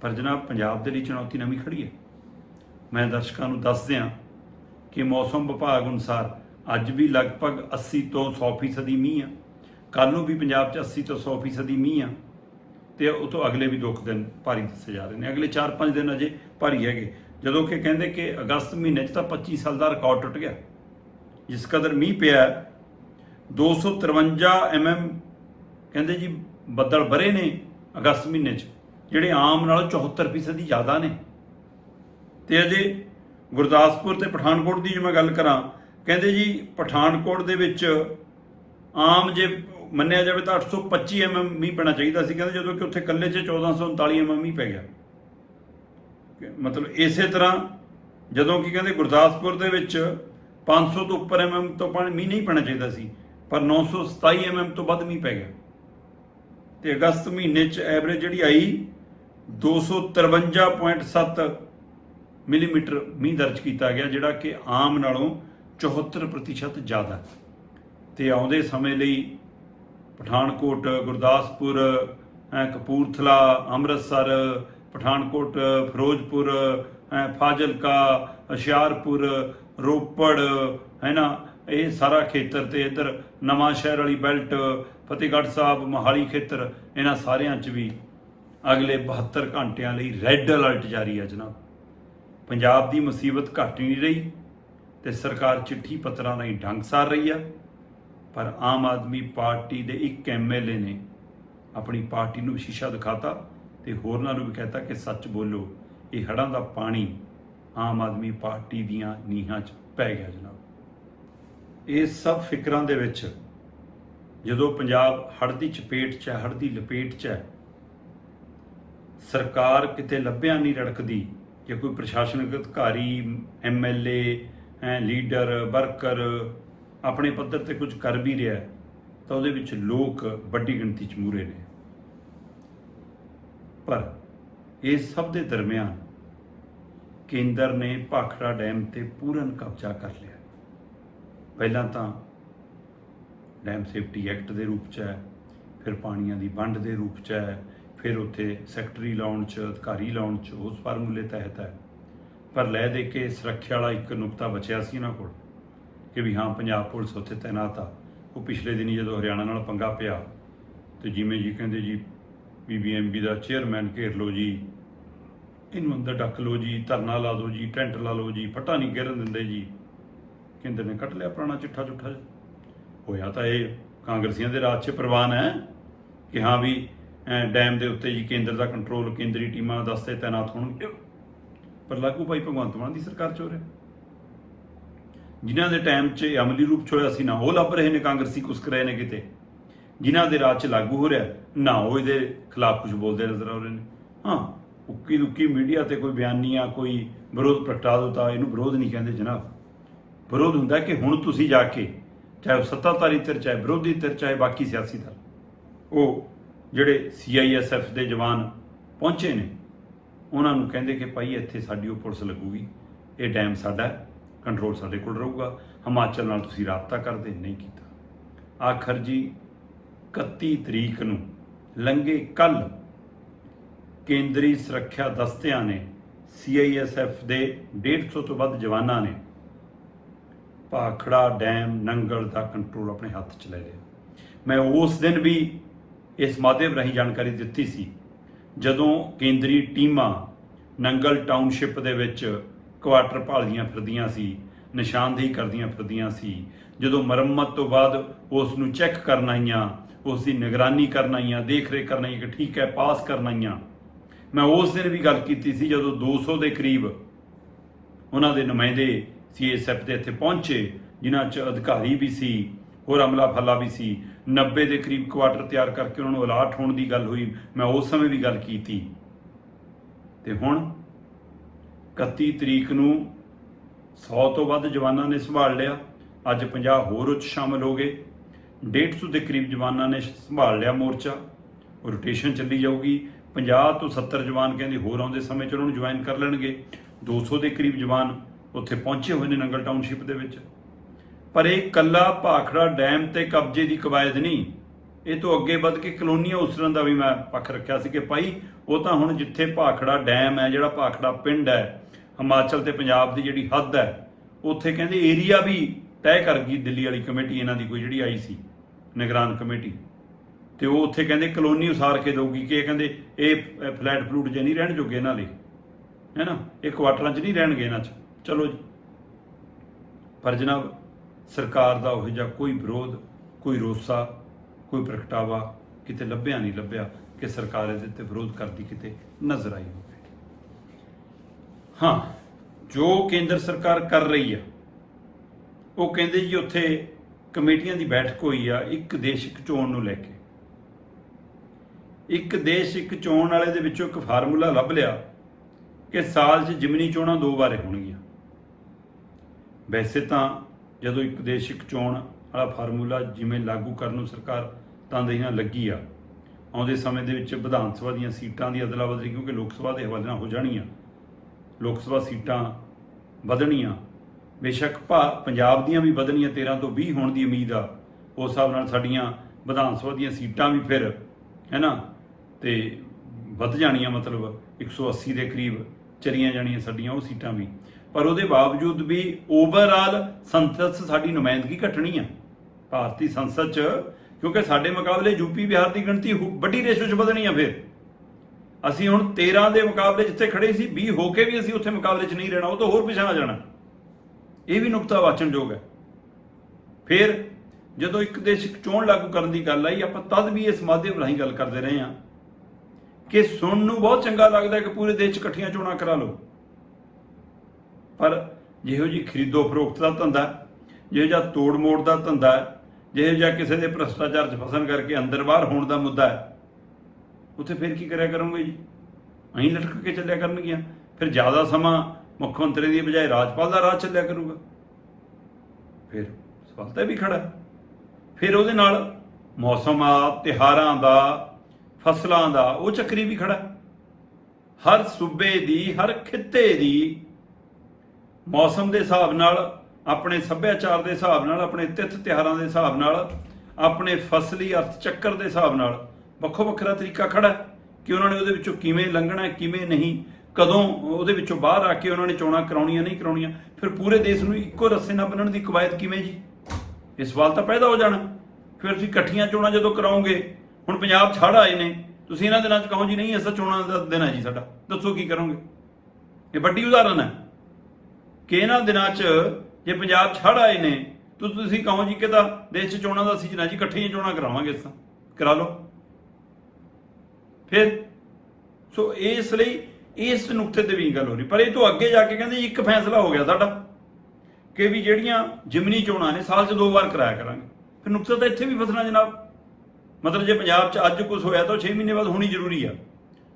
ਪਰ ਜਨਾਬ, ਪੰਜਾਬ ਦੇ ਲਈ ਚੁਣੌਤੀ ਨਵੀਂ ਖੜੀ ਹੈ। ਮੈਂ ਦਰਸ਼ਕਾਂ ਨੂੰ ਦੱਸ ਦਿਆਂ ਕਿ ਮੌਸਮ ਵਿਭਾਗ ਅਨੁਸਾਰ ਅੱਜ ਵੀ ਲਗਭਗ 80 ਤੋਂ 100 ਫੀਸਦੀ ਮੀਂਹ ਆ। ਕੱਲ ਨੂੰ ਵੀ ਪੰਜਾਬ 'ਚ 80 ਤੋਂ 100 ਫੀਸਦੀ ਮੀਂਹ ਆ ਤੇ ਉਹ ਤੋਂ ਅਗਲੇ ਵੀ ਦੋ ਕੁ ਦਿਨ ਭਾਰੀ ਦੱਸੇ ਜਾ ਰਹੇ ਨੇ। ਅਗਲੇ 4-5 ਦਿਨ ਅਜੇ ਭਾਰੀ ਹੈਗੇ। ਜਦੋਂ ਕਿ ਕਹਿੰਦੇ ਕਿ ਅਗਸਤ ਮਹੀਨੇ 'ਚ ਤਾਂ 25 ਸਾਲ ਦਾ ਰਿਕਾਰਡ ਟੁੱਟ ਗਿਆ। ਜਿਸ ਕਦਰ ਮੀਂਹ ਪਿਆ 253 ਐਮਐਮ ਕਹਿੰਦੇ ਜੀ ਬੱਦਲ ਬਰੇ ਨੇ ਅਗਸਤ ਮਹੀਨੇ 'ਚ, ਜਿਹੜੇ ਆਮ ਨਾਲੋਂ 74 ਫੀਸਦੀ ਜ਼ਿਆਦਾ ਨੇ। ਤੇ ਅਜੇ ਗੁਰਦਾਸਪੁਰ ਤੇ ਪਠਾਨਕੋਟ ਦੀ ਜੇ ਮੈਂ ਗੱਲ ਕਰਾਂ, ਕਹਿੰਦੇ ਜੀ ਪਠਾਨਕੋਟ ਦੇ ਵਿੱਚ ਆਮ ਜੇ ਮੰਨਿਆ ਜਾਵੇ ਤਾਂ 825 ਐਮਐਮ ਮੀਂਹ ਪੈਣਾ ਚਾਹੀਦਾ ਸੀ, ਕਹਿੰਦੇ ਜਦੋਂ ਕਿ ਉੱਥੇ ਕੱਲੇ 'ਚ 1439 ਐਮਐਮ ਮੀਂਹ ਪੈ ਗਿਆ। ਮਤਲਬ ਇਸੇ ਤਰ੍ਹਾਂ ਜਦੋਂ ਕਿ ਕਹਿੰਦੇ ਗੁਰਦਾਸਪੁਰ ਦੇ ਵਿੱਚ 500 ਤੋਂ ਉੱਪਰ ਐਮਐਮ ਤੋਂ ਪਾਣੀ ਮੀਂਹ ਨਹੀਂ ਪੈਣਾ ਚਾਹੀਦਾ ਸੀ, ਪਰ 927 ਐਮਐਮ ਤੋਂ ਵੱਧ ਮੀਂਹ ਪੈ ਗਿਆ। ਤੇ ਅਗਸਤ ਮਹੀਨੇ 'ਚ ਐਵਰੇਜ ਜਿਹੜੀ ਆਈ 253.7 ਮਿਲੀਮੀਟਰ ਮੀਂਹ ਦਰਜ ਕੀਤਾ ਗਿਆ, ਜਿਹੜਾ ਕਿ ਆਮ ਨਾਲੋਂ 74% ਜ਼ਿਆਦਾ ਹੈ। ਤੇ ਆਉਂਦੇ ਸਮੇਂ ਲਈ ਪਠਾਨਕੋਟ, ਗੁਰਦਾਸਪੁਰ ਅਹ ਕਪੂਰਥਲਾ, ਅੰਮ੍ਰਿਤਸਰ, ਪਠਾਨਕੋਟ, ਫਿਰੋਜ਼ਪੁਰ ਅਹ ਫਾਜ਼ਿਲਕਾ, ਹੁਸ਼ਿਆਰਪੁਰ, ਰੋਪੜ ਹੈ ਨਾ ਇਹ ਸਾਰਾ ਖੇਤਰ ਤੇ ਇਧਰ ਨਵਾਂ ਸ਼ਹਿਰ ਵਾਲੀ ਬੈਲਟ, ਫਤਿਹਗੜ੍ਹ ਸਾਹਿਬ, ਮੋਹਾਲੀ ਖੇਤਰ, ਇਹਨਾਂ ਸਾਰਿਆਂ 'ਚ ਵੀ ਅਗਲੇ 72 ਘੰਟਿਆਂ ਲਈ ਰੈੱਡ ਅਲਰਟ ਜਾਰੀ ਹੈ ਜਨਾਬ। ਪੰਜਾਬ ਦੀ ਮੁਸੀਬਤ ਘਟ ਨਹੀਂ ਰਹੀ ਤੇ ਸਰਕਾਰ ਚਿੱਠੀ ਪੱਤਰਾਂ ਰਾਹੀਂ ਢੰਗ ਸਾਰ ਰਹੀ ਆ। ਪਰ ਆਮ ਆਦਮੀ ਪਾਰਟੀ ਦੇ ਇੱਕ ਐਮਐਲਏ ਨੇ ਆਪਣੀ ਪਾਰਟੀ ਨੂੰ ਸ਼ੀਸ਼ਾ ਦਿਖਾਤਾ ਤੇ ਹੋਰਨਾਂ ਨੂੰ ਵੀ ਕਹਤਾ ਕਿ ਸੱਚ ਬੋਲੋ, ਇਹ ਹੜ੍ਹਾਂ ਦਾ ਪਾਣੀ ਆਮ ਆਦਮੀ ਪਾਰਟੀ ਦੀਆਂ ਨੀਹਾਂ 'ਚ ਪੈ ਗਿਆ ਜਨਾਬ। ਇਹ ਸਭ ਫਿਕਰਾਂ ਦੇ ਵਿੱਚ ਜਦੋਂ ਪੰਜਾਬ ਹੜ ਦੀ ਚਪੇਟ 'ਚ ਹੈ, ਹੜ੍ਹ ਦੀ ਲਪੇਟ 'ਚ ਹੈ, ਸਰਕਾਰ ਕਿਤੇ ਲੱਭਿਆ ਨਹੀਂ ਰੜਕਦੀ ਕਿ ਕੋਈ ਪ੍ਰਸ਼ਾਸਨਿਕ ਅਧਿਕਾਰੀ ਐਮਐਲਏ ਲੀਡਰ, ਵਰਕਰ ਆਪਣੇ ਪੱਧਰ ਤੇ ਕੁਝ ਕਰ ਵੀ ਰਿਹਾ ਤਾਂ ਉਹਦੇ ਵਿੱਚ ਲੋਕ ਵੱਡੀ ਗਿਣਤੀ 'ਚ ਮੂਰੇ ਨੇ। ਪਰ ਇਹ ਸਭ ਦੇ ਦਰਮਿਆਨ ਕੇਂਦਰ ਨੇ ਭਾਖੜਾ ਡੈਮ ਤੇ ਪੂਰਨ ਕਬਜ਼ਾ ਕਰ ਲਿਆ। ਪਹਿਲਾਂ ਤਾਂ ਡੈਮ ਸੇਫਟੀ ਐਕਟ ਦੇ ਰੂਪ 'ਚ ਹੈ, ਫਿਰ ਪਾਣੀਆਂ ਦੀ ਵੰਡ ਦੇ ਰੂਪ 'ਚ ਹੈ ਫਿਰ ਉੱਥੇ ਸੈਕਟਰੀ ਲਾਉਣ 'ਚ, ਅਧਿਕਾਰੀ ਲਾਉਣ 'ਚ ਉਸ ਫਾਰਮੂਲੇ ਤਹਿਤ ਹੈ। ਪਰ ਲੈ ਦੇ ਕੇ ਸੁਰੱਖਿਆ ਵਾਲਾ ਇੱਕ ਨੁਕਤਾ ਬਚਿਆ ਸੀ ਇਹਨਾਂ ਕੋਲ ਕਿ ਵੀ ਹਾਂ, ਪੰਜਾਬ ਪੁਲਿਸ ਉੱਥੇ ਤੈਨਾਤ ਆ। ਉਹ ਪਿਛਲੇ ਦਿਨੀ ਜਦੋਂ ਹਰਿਆਣਾ ਨਾਲ ਪੰਗਾ ਪਿਆ ਤੇ ਜਿਵੇਂ ਜੀ ਕਹਿੰਦੇ ਜੀ ਬੀਬੀਐਮਬੀ ਦਾ ਚੇਅਰਮੈਨ ਘੇਰ ਲਓ ਜੀ, ਇਹਨੂੰ ਅੰਦਰ ਡੱਕ ਲਓ ਜੀ, ਧਰਨਾ ਲਾ ਦਿਓ ਜੀ, ਟੈਂਟ ਲਾ ਲਓ ਜੀ, ਫਟਾ ਨਹੀਂ ਗਿਰਨ ਦਿੰਦੇ ਜੀ। ਕੇਂਦਰ ਨੇ, ਕੱਟ ਲਿਆ ਪੁਰਾਣਾ ਚਿੱਠਾ ਚੁੱਠਾ ਜਿਹਾ। ਹੋਇਆ ਤਾਂ ਇਹ ਕਾਂਗਰਸੀਆਂ ਦੇ ਰਾਜ 'ਚ ਪ੍ਰਵਾਨ ਹੈ ਕਿ ਹਾਂ ਵੀ ਡੈਮ ਦੇ ਉੱਤੇ ਜੀ ਕੇਂਦਰ ਦਾ ਕੰਟਰੋਲ ਕੇਂਦਰੀ ਟੀਮਾਂ ਦਸਤੇ ਤਾਇਨਾਤ ਹੋਣਗੇ ਪਰ ਲਾਗੂ ਭਾਈ ਭਗਵੰਤ ਮਾਨ ਦੀ ਸਰਕਾਰ ਚ ਹੋ ਰਿਹਾ। ਜਿਨ੍ਹਾਂ ਦੇ ਟਾਈਮ 'ਚ ਅਮਲੀ ਰੂਪ 'ਚ ਹੋਇਆ ਸੀ, ਨਾ ਉਹ ਲੱਭ ਰਹੇ ਨੇ ਕਾਂਗਰਸੀ, ਕੁਸਕ ਰਹੇ ਨੇ ਕਿਤੇ। ਜਿਨ੍ਹਾਂ ਦੇ ਰਾਜ 'ਚ ਲਾਗੂ ਹੋ ਰਿਹਾ, ਨਾ ਉਹ ਇਹਦੇ ਖਿਲਾਫ ਕੁਝ ਬੋਲਦੇ ਨਜ਼ਰ ਆ ਰਹੇ ਨੇ। ਹਾਂ, ਉੱਕੀ ਦੁੱਕੀ ਮੀਡੀਆ ਤੇ ਕੋਈ ਬਿਆਨੀਆਂ, ਕੋਈ ਵਿਰੋਧ ਪ੍ਰਗਟਾ ਦਿੱਤਾ ਇਹਨੂੰ ਵਿਰੋਧ ਨਹੀਂ ਕਹਿੰਦੇ ਜਨਾਬ। ਵਿਰੋਧ ਹੁੰਦਾ ਕਿ ਹੁਣ ਤੁਸੀਂ ਜਾ ਕੇ, ਚਾਹੇ ਉਹ ਸੱਤਾਧਾਰੀ ਧਿਰ, ਚਾਹੇ ਵਿਰੋਧੀ ਧਿਰ, ਚਾਹੇ ਬਾਕੀ ਸਿਆਸੀ ਦਲ ਉਹ ਜਿਹੜੇ ਸੀਆਈਐਸਐਫ ਦੇ ਜਵਾਨ ਪਹੁੰਚੇ ਨੇ, ਉਹਨਾਂ ਨੂੰ ਕਹਿੰਦੇ ਕਿ ਭਾਈ ਇੱਥੇ ਸਾਡੀ ਉਹ ਪੁਲਿਸ ਲੱਗੂਗੀ। ਇਹ ਡੈਮ ਸਾਡਾ ਕੰਟਰੋਲ ਸਾਡੇ ਕੋਲ ਰਹੂਗਾ। ਹਿਮਾਚਲ ਨਾਲ ਤੁਸੀਂ ਰਾਬਤਾ ਕਰਦੇ, ਨਹੀਂ ਕੀਤਾ। ਆਖਰ ਜੀ 31 ਤਰੀਕ ਨੂੰ ਲੰਘੇ ਕੱਲ ਕੇਂਦਰੀ ਸੁਰੱਖਿਆ ਦਸਤਿਆਂ ਨੇ ਸੀਆਈਐਸਐਫ ਦੇ 150 ਤੋਂ ਵੱਧ ਜਵਾਨਾਂ ਨੇ ਭਾਖੜਾ ਡੈਮ ਨੰਗਲ ਦਾ ਕੰਟਰੋਲ ਆਪਣੇ ਹੱਥ 'ਚ ਲੈ ਲਿਆ। ਮੈਂ ਉਸ ਦਿਨ ਵੀ ਇਸ ਮਾਧਿਅਮ ਰਾਹੀਂ ਜਾਣਕਾਰੀ ਦਿੱਤੀ ਸੀ। ਜਦੋਂ ਕੇਂਦਰੀ ਟੀਮਾਂ ਨੰਗਲ ਟਾਊਨਸ਼ਿਪ ਦੇ ਵਿੱਚ ਕੁਆਟਰ ਭਾਲਦੀਆਂ ਫਿਰਦੀਆਂ ਸੀ, ਨਿਸ਼ਾਨਦੇਹੀ ਕਰਦੀਆਂ ਫਿਰਦੀਆਂ ਸੀ, ਜਦੋਂ ਮੁਰੰਮਤ ਤੋਂ ਬਾਅਦ ਉਸ ਨੂੰ ਚੈੱਕ ਕਰਨ ਆਈਆਂ, ਉਸ ਦੀ ਨਿਗਰਾਨੀ ਕਰਨ ਆਈਆਂ ਦੇਖ ਰੇਖ ਕਰਨ ਆਈਆਂ ਕਿ ਠੀਕ ਹੈ, ਪਾਸ ਕਰਨ ਆਈਆਂ। ਮੈਂ ਉਸ ਦਿਨ ਵੀ ਗੱਲ ਕੀਤੀ ਸੀ, ਜਦੋਂ 200 ਦੇ ਕਰੀਬ ਉਹਨਾਂ ਦੇ ਨੁਮਾਇੰਦੇ ਸੀਐਸਐਫ ਦੇ ਇੱਥੇ ਪਹੁੰਚੇ, ਜਿਨ੍ਹਾਂ 'ਚ ਅਧਿਕਾਰੀ ਵੀ ਸੀ, ਹੋਰ ਅਮਲਾ ਫੱਲਾ ਵੀ ਸੀ 90 ਦੇ ਕਰੀਬ ਕੁਆਟਰ ਤਿਆਰ ਕਰਕੇ ਉਹਨਾਂ ਨੂੰ ਅਲਾਟ ਹੋਣ ਦੀ ਗੱਲ ਹੋਈ, ਮੈਂ ਉਸ ਸਮੇਂ ਵੀ ਗੱਲ ਕੀਤੀ। ਤੇ ਹੁਣ 31 ਤਰੀਕ ਨੂੰ 100 ਤੋਂ ਵੱਧ ਜਵਾਨਾਂ ਨੇ ਸੰਭਾਲ ਲਿਆ। ਅੱਜ 50 ਹੋਰ ਉੱਚ ਸ਼ਾਮਲ ਹੋ ਗਏ। 150 ਦੇ ਕਰੀਬ ਜਵਾਨਾਂ ਨੇ ਸੰਭਾਲ ਲਿਆ ਮੋਰਚਾ। ਰੋਟੇਸ਼ਨ ਚੱਲੀ ਜਾਊਗੀ। 50 ਤੋਂ 70 ਜਵਾਨ ਕਹਿੰਦੇ ਹੋਰ ਆਉਂਦੇ ਸਮੇਂ ਚ ਉਹਨਾਂ ਨੂੰ ਜੁਆਇਨ ਕਰ ਲੈਣਗੇ। 200 ਦੇ ਕਰੀਬ ਜਵਾਨ ਉੱਥੇ ਪਹੁੰਚੇ ਹੋਏ ਨੇ ਨੰਗਲ ਟਾਊਨਸ਼ਿਪ ਦੇ ਵਿੱਚ। ਪਰ ਇਹ ਕੱਲਾ ਭਾਖੜਾ ਡੈਮ ਤੇ ਕਬਜ਼ੇ ਦੀ ਕਵਾਇਦ ਨਹੀਂ। ਇਹ ਤੋਂ ਅੱਗੇ ਵੱਧ ਕੇ ਕਲੋਨੀਆਂ ਉਸਰਨ ਦਾ ਵੀ ਮੈਂ ਪੱਖ ਰੱਖਿਆ ਸੀ ਕਿ ਭਾਈ, ਉਹ ਤਾਂ ਹੁਣ ਜਿੱਥੇ ਭਾਖੜਾ ਡੈਮ ਹੈ, ਜਿਹੜਾ ਭਾਖੜਾ ਪਿੰਡ ਹੈ, ਹਿਮਾਚਲ ਤੇ ਪੰਜਾਬ ਦੀ ਜਿਹੜੀ ਹੱਦ ਹੈ, ਉੱਥੇ ਕਹਿੰਦੇ ਏਰੀਆ ਵੀ ਤੈਅ ਕਰ ਗਈ ਦਿੱਲੀ ਵਾਲੀ ਕਮੇਟੀ, ਇਹਨਾਂ ਦੀ ਕੋਈ ਜਿਹੜੀ ਆਈ ਸੀ, ਨਿਗਰਾਨ ਕਮੇਟੀ। ਤੇ ਉਹ ਉੱਥੇ ਕਹਿੰਦੇ ਕਲੋਨੀ ਉਸਾਰ ਕੇ ਦਊਗੀ ਕਿ ਇਹ ਕਹਿੰਦੇ ਇਹ ਫਲੈਟ ਫਲੂਟ ਜੇ ਨਹੀਂ ਰਹਿਣ ਜੋਗੇ ਇਹਨਾਂ ਲਈ ਹੈ ਨਾ? ਇਹ ਕੁਆਟਰਾਂ 'ਚ ਨਹੀਂ ਰਹਿਣਗੇ ਇਹਨਾਂ 'ਚ। ਚਲੋ ਜੀ। ਪਰ ਜਨਾਬ ਸਰਕਾਰ ਦਾ ਉਹ ਜਿਹਾ ਕੋਈ ਵਿਰੋਧ, ਕੋਈ ਰੋਸਾ, ਕੋਈ ਪ੍ਰਗਟਾਵਾ ਕਿਤੇ ਲੱਭਿਆ ਨਹੀਂ ਲੱਭਿਆ ਕਿ ਸਰਕਾਰ ਇਹਦੇ ਤੇ ਵਿਰੋਧ ਕਰਦੀ ਕਿਤੇ ਨਜ਼ਰ ਆਈ ਹੋਵੇ। ਹਾਂ, ਜੋ ਕੇਂਦਰ ਸਰਕਾਰ ਕਰ ਰਹੀ ਆ, ਉਹ ਕਹਿੰਦੇ ਜੀ ਉੱਥੇ ਕਮੇਟੀਆਂ ਦੀ ਬੈਠਕ ਹੋਈ ਆ, ਇੱਕ ਦੇਸ਼, ਇੱਕ ਚੋਣ ਨੂੰ ਲੈ ਕੇ। ਇੱਕ ਦੇਸ਼, ਇੱਕ ਚੋਣ ਵਾਲੇ ਦੇ ਵਿੱਚੋਂ ਇੱਕ ਫਾਰਮੂਲਾ ਲੱਭ ਲਿਆ ਕਿ ਸਾਲ 'ਚ ਜਿਮਨੀ ਚੋਣਾਂ ਦੋ ਵਾਰੇ ਹੋਣਗੀਆਂ। ਵੈਸੇ ਤਾਂ ਜਦੋਂ ਇੱਕ ਦੇਸ਼ ਇੱਕ ਚੋਣ ਵਾਲਾ ਫਾਰਮੂਲਾ ਜਿਵੇਂ ਲਾਗੂ ਕਰਨ ਨੂੰ ਸਰਕਾਰ ਤਾਂ ਨਾਲ ਲੱਗੀ ਆ, ਆਉਂਦੇ ਸਮੇਂ ਦੇ ਵਿੱਚ ਵਿਧਾਨ ਸਭਾ ਦੀਆਂ ਸੀਟਾਂ ਦੀ ਅਦਲਾ ਬਦਲੀ ਕਿਉਂਕਿ ਲੋਕ ਸਭਾ ਦੇ ਹਵਾਲੇ ਨਾਲ ਹੋ ਜਾਣੀਆਂ, ਲੋਕ ਸਭਾ ਸੀਟਾਂ ਵਧਣੀਆਂ, ਬੇਸ਼ੱਕ ਭਾ ਪੰਜਾਬ ਦੀਆਂ ਵੀ ਵਧਣੀਆਂ 13 ਤੋਂ 20 ਹੋਣ ਦੀ ਉਮੀਦ ਆ, ਉਸ ਹਿਸਾਬ ਨਾਲ ਸਾਡੀਆਂ ਵਿਧਾਨ ਸਭਾ ਦੀਆਂ ਸੀਟਾਂ ਵੀ ਫਿਰ, ਹੈ ਨਾ, ਤੇ ਵੱਧ ਜਾਣੀਆਂ ਮਤਲਬ 180 ਦੇ ਕਰੀਬ ਚਲੀਆਂ ਜਾਣੀਆਂ ਸਾਡੀਆਂ ਉਹ ਸੀਟਾਂ ਵੀ। ਪਰ ਉਹਦੇ ਬਾਵਜੂਦ ਵੀ ਓਵਰਆਲ ਸੰਸਦ 'ਚ ਸਾਡੀ ਨੁਮਾਇੰਦਗੀ ਘਟਣੀ ਆ। ਭਾਰਤੀ ਸੰਸਦ 'ਚ, ਕਿਉਂਕਿ ਸਾਡੇ ਮੁਕਾਬਲੇ ਯੂਪੀ ਬਿਹਾਰ ਦੀ ਗਿਣਤੀ ਵੱਡੀ ਰੇਸ਼ੋ 'ਚ ਵਧਣੀ ਆ ਫਿਰ। ਅਸੀਂ ਹੁਣ 13 ਦੇ ਮੁਕਾਬਲੇ ਜਿੱਥੇ ਖੜੇ ਸੀ 20 ਹੋ ਕੇ ਵੀ ਅਸੀਂ ਉੱਥੇ ਮੁਕਾਬਲੇ 'ਚ ਨਹੀਂ ਰਹਿਣਾ, ਉਹ ਤਾਂ ਹੋਰ ਪਿਛਾਂ ਆ ਜਾਣਾ। ਇਹ ਵੀ ਨੁਕਤਾ ਵਾਚਣਯੋਗ ਹੈ। ਫਿਰ ਜਦੋਂ ਇੱਕ ਦੇਸ਼ ਚੋਣ ਲਾਗੂ ਕਰਨ ਦੀ ਗੱਲ ਆਈ, ਆਪਾਂ ਤਦ ਵੀ ਇਸ ਮਾਧਿਅਮ ਰਾਹੀਂ ਗੱਲ ਕਰਦੇ ਰਹੇ ਹਾਂ ਕਿ ਸੁਣਨ ਨੂੰ ਬਹੁਤ ਚੰਗਾ ਲੱਗਦਾ ਕਿ ਪੂਰੇ ਦੇਸ਼ 'ਚ ਇਕੱਠੀਆਂ ਚੋਣਾਂ ਕਰਾ ਲਓ। ਪਰ ਜਿਹੋ ਜੀ ਖਰੀਦੋ ਫਰੋਖਤ ਦਾ ਧੰਦਾ, ਜਿਹੋ ਜਿਹਾ ਤੋੜ ਮੋੜ ਦਾ ਧੰਦਾ, ਜਿਹੋ ਜਿਹਾ ਕਿਸੇ ਦੇ ਭ੍ਰਸ਼ਟਾਚਾਰ 'ਚ ਫਸਣ ਕਰਕੇ ਅੰਦਰ ਬਾਹਰ ਹੋਣ ਦਾ ਮੁੱਦਾ ਹੈ, ਉੱਥੇ ਫਿਰ ਕੀ ਕਰਿਆ ਕਰੋਗੇ ਜੀ? ਅਹੀਂ ਲਟਕ ਕੇ ਚੱਲਿਆ ਕਰਨਗੀਆਂ। ਫਿਰ ਜ਼ਿਆਦਾ ਸਮਾਂ ਮੁੱਖ ਮੰਤਰੀ ਦੀ ਬਜਾਏ ਰਾਜਪਾਲ ਦਾ ਰਾਹ ਚੱਲਿਆ ਕਰੂਗਾ। ਫਿਰ ਸਵਾਲ ਤਾਂ ਵੀ ਖੜਾ ਫਿਰ ਉਹਦੇ ਨਾਲ ਮੌਸਮ ਆ ਤਿਹਾਰਾਂ ਦਾ, ਫਸਲਾਂ ਦਾ ਉਹ ਚੱਕਰੀ ਵੀ ਖੜਾ ਹਰ ਸੂਬੇ ਦੀ, ਹਰ ਖਿੱਤੇ ਦੀ ਮੌਸਮ ਦੇ ਹਿਸਾਬ ਨਾਲ, ਆਪਣੇ ਸੱਭਿਆਚਾਰ ਦੇ ਹਿਸਾਬ ਨਾਲ, ਆਪਣੇ ਤਿੱਥ ਤਿਹਾਰਾਂ ਦੇ ਹਿਸਾਬ ਨਾਲ, ਆਪਣੇ ਫਸਲੀ ਅਰਥ ਚੱਕਰ ਦੇ ਹਿਸਾਬ ਨਾਲ ਵੱਖੋ ਵੱਖਰਾ ਤਰੀਕਾ ਖੜਾ ਕਿ ਉਹਨਾਂ ਨੇ ਉਹਦੇ ਵਿੱਚੋਂ ਕਿਵੇਂ ਲੰਘਣਾ ਹੈ ਕਿਵੇਂ ਨਹੀਂ, ਕਦੋਂ ਉਹਦੇ ਵਿੱਚੋਂ ਬਾਹਰ ਆ ਕੇ ਉਹਨਾਂ ਨੇ ਚੋਣਾਂ ਕਰਾਉਣੀਆਂ, ਨਹੀਂ ਕਰਾਉਣੀਆਂ, ਫਿਰ ਪੂਰੇ ਦੇਸ਼ ਨੂੰ ਇੱਕੋ ਰੱਸੇ ਨਾਲ ਬੰਨਣ ਦੀ ਕਵਾਇਦ ਕਿਵੇਂ ਜੀ? ਇਹ ਸਵਾਲ ਤਾਂ ਪੈਦਾ ਹੋ ਜਾਣਾ। ਫਿਰ ਤੁਸੀਂ ਇਕੱਠੀਆਂ ਚੋਣਾਂ ਜਦੋਂ ਕਰਾਉਂਗੇ ਹੁਣ ਪੰਜਾਬ ਛੜ ਆਏ ਨੇ, ਤੁਸੀਂ ਇਹਨਾਂ ਦਿਨਾਂ 'ਚ ਕਹੋ ਜੀ, ਨਹੀਂ, ਅਸਾਂ ਚੋਣਾਂ ਦਾ ਦਿਨ ਹੈ ਜੀ ਸਾਡਾ, ਦੱਸੋ ਕੀ ਕਰੋਗੇ? ਇਹ ਵੱਡੀ ਉਦਾਹਰਨ ਹੈ। ਕਿ ਇਹਨਾਂ ਦਿਨਾਂ 'ਚ ਜੇ ਪੰਜਾਬ ਛੜ ਆਏ ਨੇ ਤਾਂ ਤੁਸੀਂ ਕਹੋ ਜੀ ਕਿ ਤਾਂ ਦੇਸ਼ 'ਚ ਚੋਣਾਂ ਦਾ ਸੀਜ਼ਨ ਹੈ ਜੀ, ਇਕੱਠੀਆਂ ਚੋਣਾਂ ਕਰਾਵਾਂਗੇ ਇਸ ਅਸਾਂ ਕਰਾ ਲਓ। ਫਿਰ, ਸੋ ਇਸ ਲਈ ਇਸ ਨੁਕਤੇ ਤੇ ਵੀ ਗੱਲ ਹੋ ਰਹੀ। ਪਰ ਇਹ ਤੋਂ ਅੱਗੇ ਜਾ ਕੇ ਕਹਿੰਦੇ ਜੀ, ਇੱਕ ਫੈਸਲਾ ਹੋ ਗਿਆ ਸਾਡਾ ਕਿ ਵੀ ਜਿਹੜੀਆਂ ਜਿਮਨੀ ਚੋਣਾਂ ਨੇ, ਸਾਲ 'ਚ ਦੋ ਵਾਰ ਕਰਾਇਆ ਕਰਾਂਗੇ। ਫਿਰ ਨੁਕਤਾ ਤਾਂ ਇੱਥੇ ਵੀ ਫਸਣਾ ਜਨਾਬ। ਮਤਲਬ ਜੇ ਪੰਜਾਬ 'ਚ ਅੱਜ ਕੁਝ ਹੋਇਆ ਤਾਂ 6 ਮਹੀਨੇ ਬਾਅਦ ਹੋਣੀ ਜ਼ਰੂਰੀ ਆ।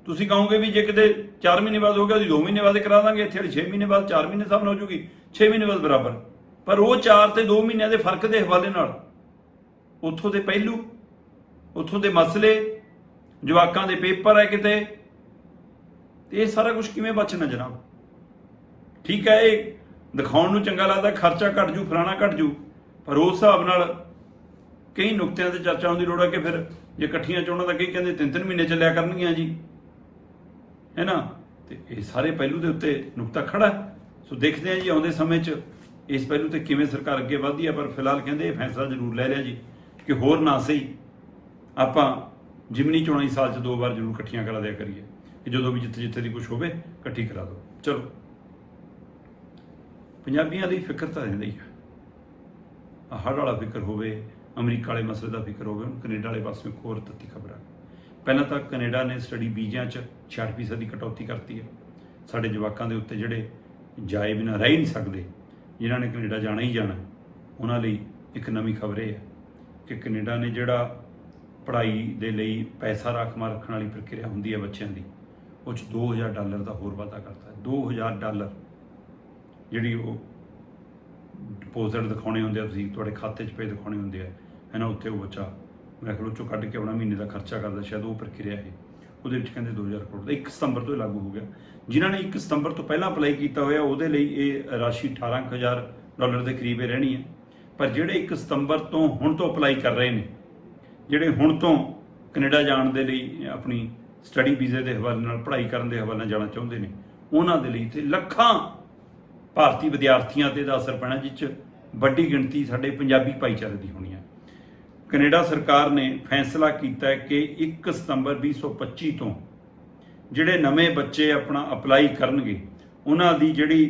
ਤੁਸੀਂ ਕਹੋਗੇ ਵੀ ਜੇ ਕਿਤੇ 4 ਮਹੀਨੇ ਬਾਅਦ ਹੋ ਗਿਆ, ਉਹਦੀ 2 ਮਹੀਨੇ ਬਾਅਦ ਕਰਾ ਦਾਂਗੇ, ਇੱਥੇ 6 ਮਹੀਨੇ ਬਾਅਦ 4 ਮਹੀਨੇ ਸਾਹਮਣੇ ਹੋ ਜੂਗੀ 6 ਮਹੀਨੇ ਬਾਅਦ ਬਰਾਬਰ। ਪਰ ਉਹ 4 ਤੇ 2 ਮਹੀਨਿਆਂ ਦੇ ਫ਼ਰਕ ਦੇ ਹਵਾਲੇ ਨਾਲ, ਉੱਥੋਂ ਦੇ ਪਹਿਲੂ, ਉੱਥੋਂ ਦੇ ਮਸਲੇ, ਜਵਾਕਾਂ ਦੇ ਪੇਪਰ ਹੈ ਕਿਤੇ, ਤੇ ਇਹ ਸਾਰਾ ਕੁਝ ਕਿਵੇਂ ਬਚਣਾ ਜਨਾਬ? ਠੀਕ ਹੈ, ਇਹ ਦਿਖਾਉਣ ਨੂੰ ਚੰਗਾ ਲੱਗਦਾ, ਖਰਚਾ ਘਟ ਜੂ, ਫਲਾਣਾ ਘਟ ਜੂ, ਪਰ ਉਸ ਹਿਸਾਬ ਨਾਲ ਕਈ ਨੁਕਤਿਆਂ ਤੇ ਚਰਚਾ ਹੁੰਦੀ ਲੋੜ ਹੈ ਕਿ ਫਿਰ ਜੇ ਇਕੱਠੀਆਂ ਚੋਣਾਂ ਤਾਂ ਕਈ ਕਹਿੰਦੇ ਤਿੰਨ ਤਿੰਨ ਮਹੀਨੇ ਚੱਲਿਆ ਕਰਨਗੀਆਂ ਜੀ। ਹੈ ਨਾ ਤੇ ਇਹ ਸਾਰੇ ਪਹਿਲੂ ਦੇ ਉੱਤੇ ਨੁਕਤਾ ਖੜਾ ਸੋ ਦੇਖਦੇ ਹਾਂ ਜੀ ਆਉਂਦੇ ਸਮੇਂ 'ਚ ਇਸ ਪਹਿਲੂ ਤੇ ਕਿਵੇਂ ਸਰਕਾਰ ਅੱਗੇ ਵਧਦੀ ਹੈ ਪਰ ਫਿਲਹਾਲ ਕਹਿੰਦੇ ਇਹ ਫੈਸਲਾ ਜ਼ਰੂਰ ਲੈ ਲਿਆ ਜੀ ਕਿ ਹੋਰ ਨਾ ਸਹੀ ਆਪਾਂ ਜਿਮਨੀ ਚੋਣਾਂ ਸਾਲ 'ਚ ਦੋ ਵਾਰ ਜ਼ਰੂਰ ਇਕੱਠੀਆਂ ਕਰਾ ਦਿਆ ਕਰੀਏ ਕਿ ਜਦੋਂ ਵੀ ਜਿੱਥੇ ਜਿੱਥੇ ਦੀ ਕੁਝ ਹੋਵੇ ਇਕੱਠੀ ਕਰਾ ਦਿਓ। ਚਲੋ। ਪੰਜਾਬੀਆਂ ਦੀ ਫਿਕਰ ਤਾਂ ਰਹਿੰਦੀ ਹੈ। ਆਹ ਹੜ੍ਹ ਵਾਲਾ ਫਿਕਰ ਹੋਵੇ, ਅਮਰੀਕਾ ਵਾਲੇ ਮਸਲੇ ਦਾ ਫਿਕਰ ਹੋਵੇ, ਹੁਣ ਕੈਨੇਡਾ ਵਾਲੇ ਪਾਸੇ ਹੋਰ ਤੱਤੀ ਖਬਰ। ਆ ਪਹਿਲਾਂ ਤਾਂ ਕੈਨੇਡਾ ਨੇ ਸਟੱਡੀ ਵੀਜ਼ਿਆਂ 'ਚ 66% ਦੀ ਕਟੌਤੀ ਕਰਤੀ ਹੈ। ਸਾਡੇ ਜਵਾਕਾਂ ਦੇ ਉੱਤੇ ਜਿਹੜੇ ਜਾਏ ਬਿਨਾਂ ਰਹਿ ਹੀ ਨਹੀਂ ਸਕਦੇ, ਜਿਨ੍ਹਾਂ ਨੇ ਕੈਨੇਡਾ ਜਾਣਾ ਹੀ ਜਾਣਾ, ਉਹਨਾਂ ਲਈ ਇੱਕ ਨਵੀਂ ਖਬਰ ਇਹ ਹੈ ਕਿ ਕੈਨੇਡਾ ਨੇ ਜਿਹੜਾ ਪੜ੍ਹਾਈ ਦੇ ਲਈ ਪੈਸਾ ਰਾਖਵਾਂ ਰੱਖਣ ਵਾਲੀ ਪ੍ਰਕਿਰਿਆ ਹੁੰਦੀ ਹੈ ਬੱਚਿਆਂ ਦੀ, ਉਹ 'ਚ 2000 ਡਾਲਰ ਦਾ ਹੋਰ ਵਾਧਾ ਕਰਤਾ ਹੈ। 2000 ਡਾਲਰ ਜਿਹੜੀ ਉਹ ਡਿਪੋਜ਼ਿਟ ਦਿਖਾਉਣੇ ਹੁੰਦੇ ਆ, ਤੁਸੀਂ ਤੁਹਾਡੇ ਖਾਤੇ 'ਚ ਪਏ ਦਿਖਾਉਣੇ ਹੁੰਦੇ ਆ, ਇਹਨਾਂ ਉੱਤੇ ਉਹ ਬੱਚਾ ਮੈਂ ਖਲੋ ਚੋਂ ਕੱਢ ਕੇ ਆਪਣਾ ਮਹੀਨੇ ਦਾ ਖਰਚਾ ਕਰਦਾ ਸ਼ਾਇਦ ਉਹ ਪ੍ਰਕਿਰਿਆ ਹੈ ਉਹਦੇ ਵਿੱਚ ਕਹਿੰਦੇ 2000 ਕਰੋੜ ਦਾ 1 ਸਤੰਬਰ ਤੋਂ ਲਾਗੂ ਹੋ ਗਿਆ। ਜਿਨ੍ਹਾਂ ਨੇ 1 ਸਤੰਬਰ ਤੋਂ ਪਹਿਲਾਂ ਅਪਲਾਈ ਕੀਤਾ ਹੋਇਆ, ਉਹਦੇ ਲਈ ਇਹ ਰਾਸ਼ੀ 18000 ਡਾਲਰ ਦੇ ਕਰੀਬ ਹੀ ਰਹਿਣੀ ਹੈ। ਪਰ ਜਿਹੜੇ 1 ਸਤੰਬਰ ਤੋਂ ਹੁਣ ਤੋਂ ਅਪਲਾਈ ਕਰ ਰਹੇ ਨੇ, ਜਿਹੜੇ ਹੁਣ ਤੋਂ ਕੈਨੇਡਾ ਜਾਣ ਦੇ ਲਈ ਆਪਣੀ ਸਟੱਡੀ ਵੀਜ਼ੇ ਦੇ ਹਵਾਲੇ ਨਾਲ, ਪੜ੍ਹਾਈ ਕਰਨ ਦੇ ਹਵਾਲੇ ਨਾਲ ਜਾਣਾ ਚਾਹੁੰਦੇ ਨੇ, ਉਹਨਾਂ ਦੇ ਲਈ ਤੇ ਲੱਖਾਂ ਭਾਰਤੀ ਵਿਦਿਆਰਥੀਆਂ ਤੇ ਦਾ ਅਸਰ ਪੈਣਾ ਜਿਸ 'ਚ ਵੱਡੀ ਗਿਣਤੀ ਸਾਡੇ ਪੰਜਾਬੀ ਭਾਈਚਾਰੇ ਦੀ ਹੋਣੀ ਹੈ। ਕੈਨੇਡਾ ਸਰਕਾਰ ਨੇ ਫੈਸਲਾ ਕੀਤਾ ਹੈ ਕਿ 1 ਸਤੰਬਰ 2025 ਤੋਂ ਜਿਹੜੇ ਨਵੇਂ ਬੱਚੇ ਆਪਣਾ ਅਪਲਾਈ ਕਰਨਗੇ, ਉਹਨਾਂ ਦੀ ਜਿਹੜੀ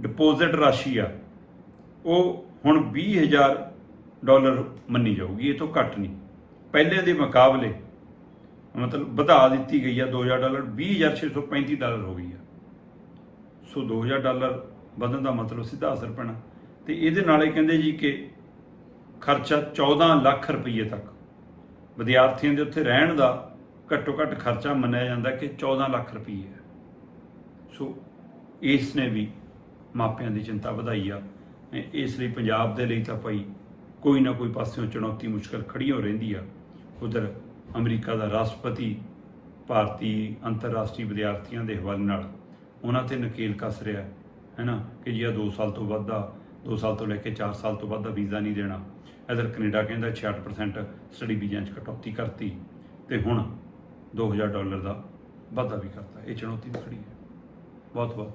ਡਿਪੋਜ਼ਿਟ ਰਾਸ਼ੀ ਆ, ਉਹ ਹੁਣ 20000 ਡਾਲਰ ਮੰਨੀ ਜਾਊਗੀ, ਇਹ ਤੋਂ ਘੱਟ ਨਹੀਂ। ਪਹਿਲੇ ਦੇ ਮੁਕਾਬਲੇ ਮਤਲਬ ਵਧਾ ਦਿੱਤੀ ਗਈ ਆ 2000 ਡਾਲਰ 20635 ਡਾਲਰ ਹੋ ਗਈ ਆ। ਸੋ 2000 ਡਾਲਰ ਵਧਣ ਦਾ ਮਤਲਬ ਸਿੱਧਾ ਅਸਰ ਪੈਣਾ। ਤੇ ਇਹਦੇ ਨਾਲ ਇਹ ਕਹਿੰਦੇ ਜੀ ਕਿ ਖਰਚਾ 14 ਲੱਖ ਰੁਪਏ ਤੱਕ। ਵਿਦਿਆਰਥੀਆਂ ਦੇ ਉੱਥੇ ਰਹਿਣ ਦਾ ਘੱਟੋ ਘੱਟ ਖਰਚਾ ਮੰਨਿਆ ਜਾਂਦਾ ਕਿ 14 ਲੱਖ ਰੁਪਏ ਹੈ। ਸੋ ਇਸ ਨੇ ਵੀ ਮਾਪਿਆਂ ਦੀ ਚਿੰਤਾ ਵਧਾਈ ਆ। ਇਸ ਲਈ ਪੰਜਾਬ ਦੇ ਲਈ ਤਾਂ ਭਾਈ ਕੋਈ ਨਾ ਕੋਈ ਪਾਸਿਓਂ ਚੁਣੌਤੀ ਮੁਸ਼ਕਲ ਖੜੀ ਹੋ ਰਹਿੰਦੀ ਆ। ਉਧਰ ਅਮਰੀਕਾ ਦਾ ਰਾਸ਼ਟਰਪਤੀ, ਭਾਰਤੀ ਅੰਤਰਰਾਸ਼ਟਰੀ ਵਿਦਿਆਰਥੀਆਂ ਦੇ ਹਵਾਲੇ ਨਾਲ ਉਹਨਾਂ ਤੇ ਨਕੇਲ ਕੱਸ ਰਿਹਾ ਹੈ। ਨਾ ਕਿ ਜੀ ਆ 2 ਸਾਲ ਤੋਂ ਵੱਧ ਦਾ 2 ਸਾਲ ਤੋਂ ਲੈ ਕੇ 4 ਸਾਲ ਤੋਂ ਵੱਧ ਦਾ ਵੀਜ਼ਾ ਨਹੀਂ ਦੇਣਾ ਇਧਰ ਕੈਨੇਡਾ ਕਹਿੰਦਾ 66% ਸਟੱਡੀ ਵੀਜ਼ਿਆਂ 'ਚ ਕਟੌਤੀ ਕਰਤੀ ਤੇ ਹੁਣ 2000 ਡਾਲਰ ਦਾ ਵਾਧਾ ਵੀ ਕਰਤਾ। ਇਹ ਚੁਣੌਤੀ ਵੀ ਖੜੀ ਹੈ। ਬਹੁਤ ਬਹੁਤ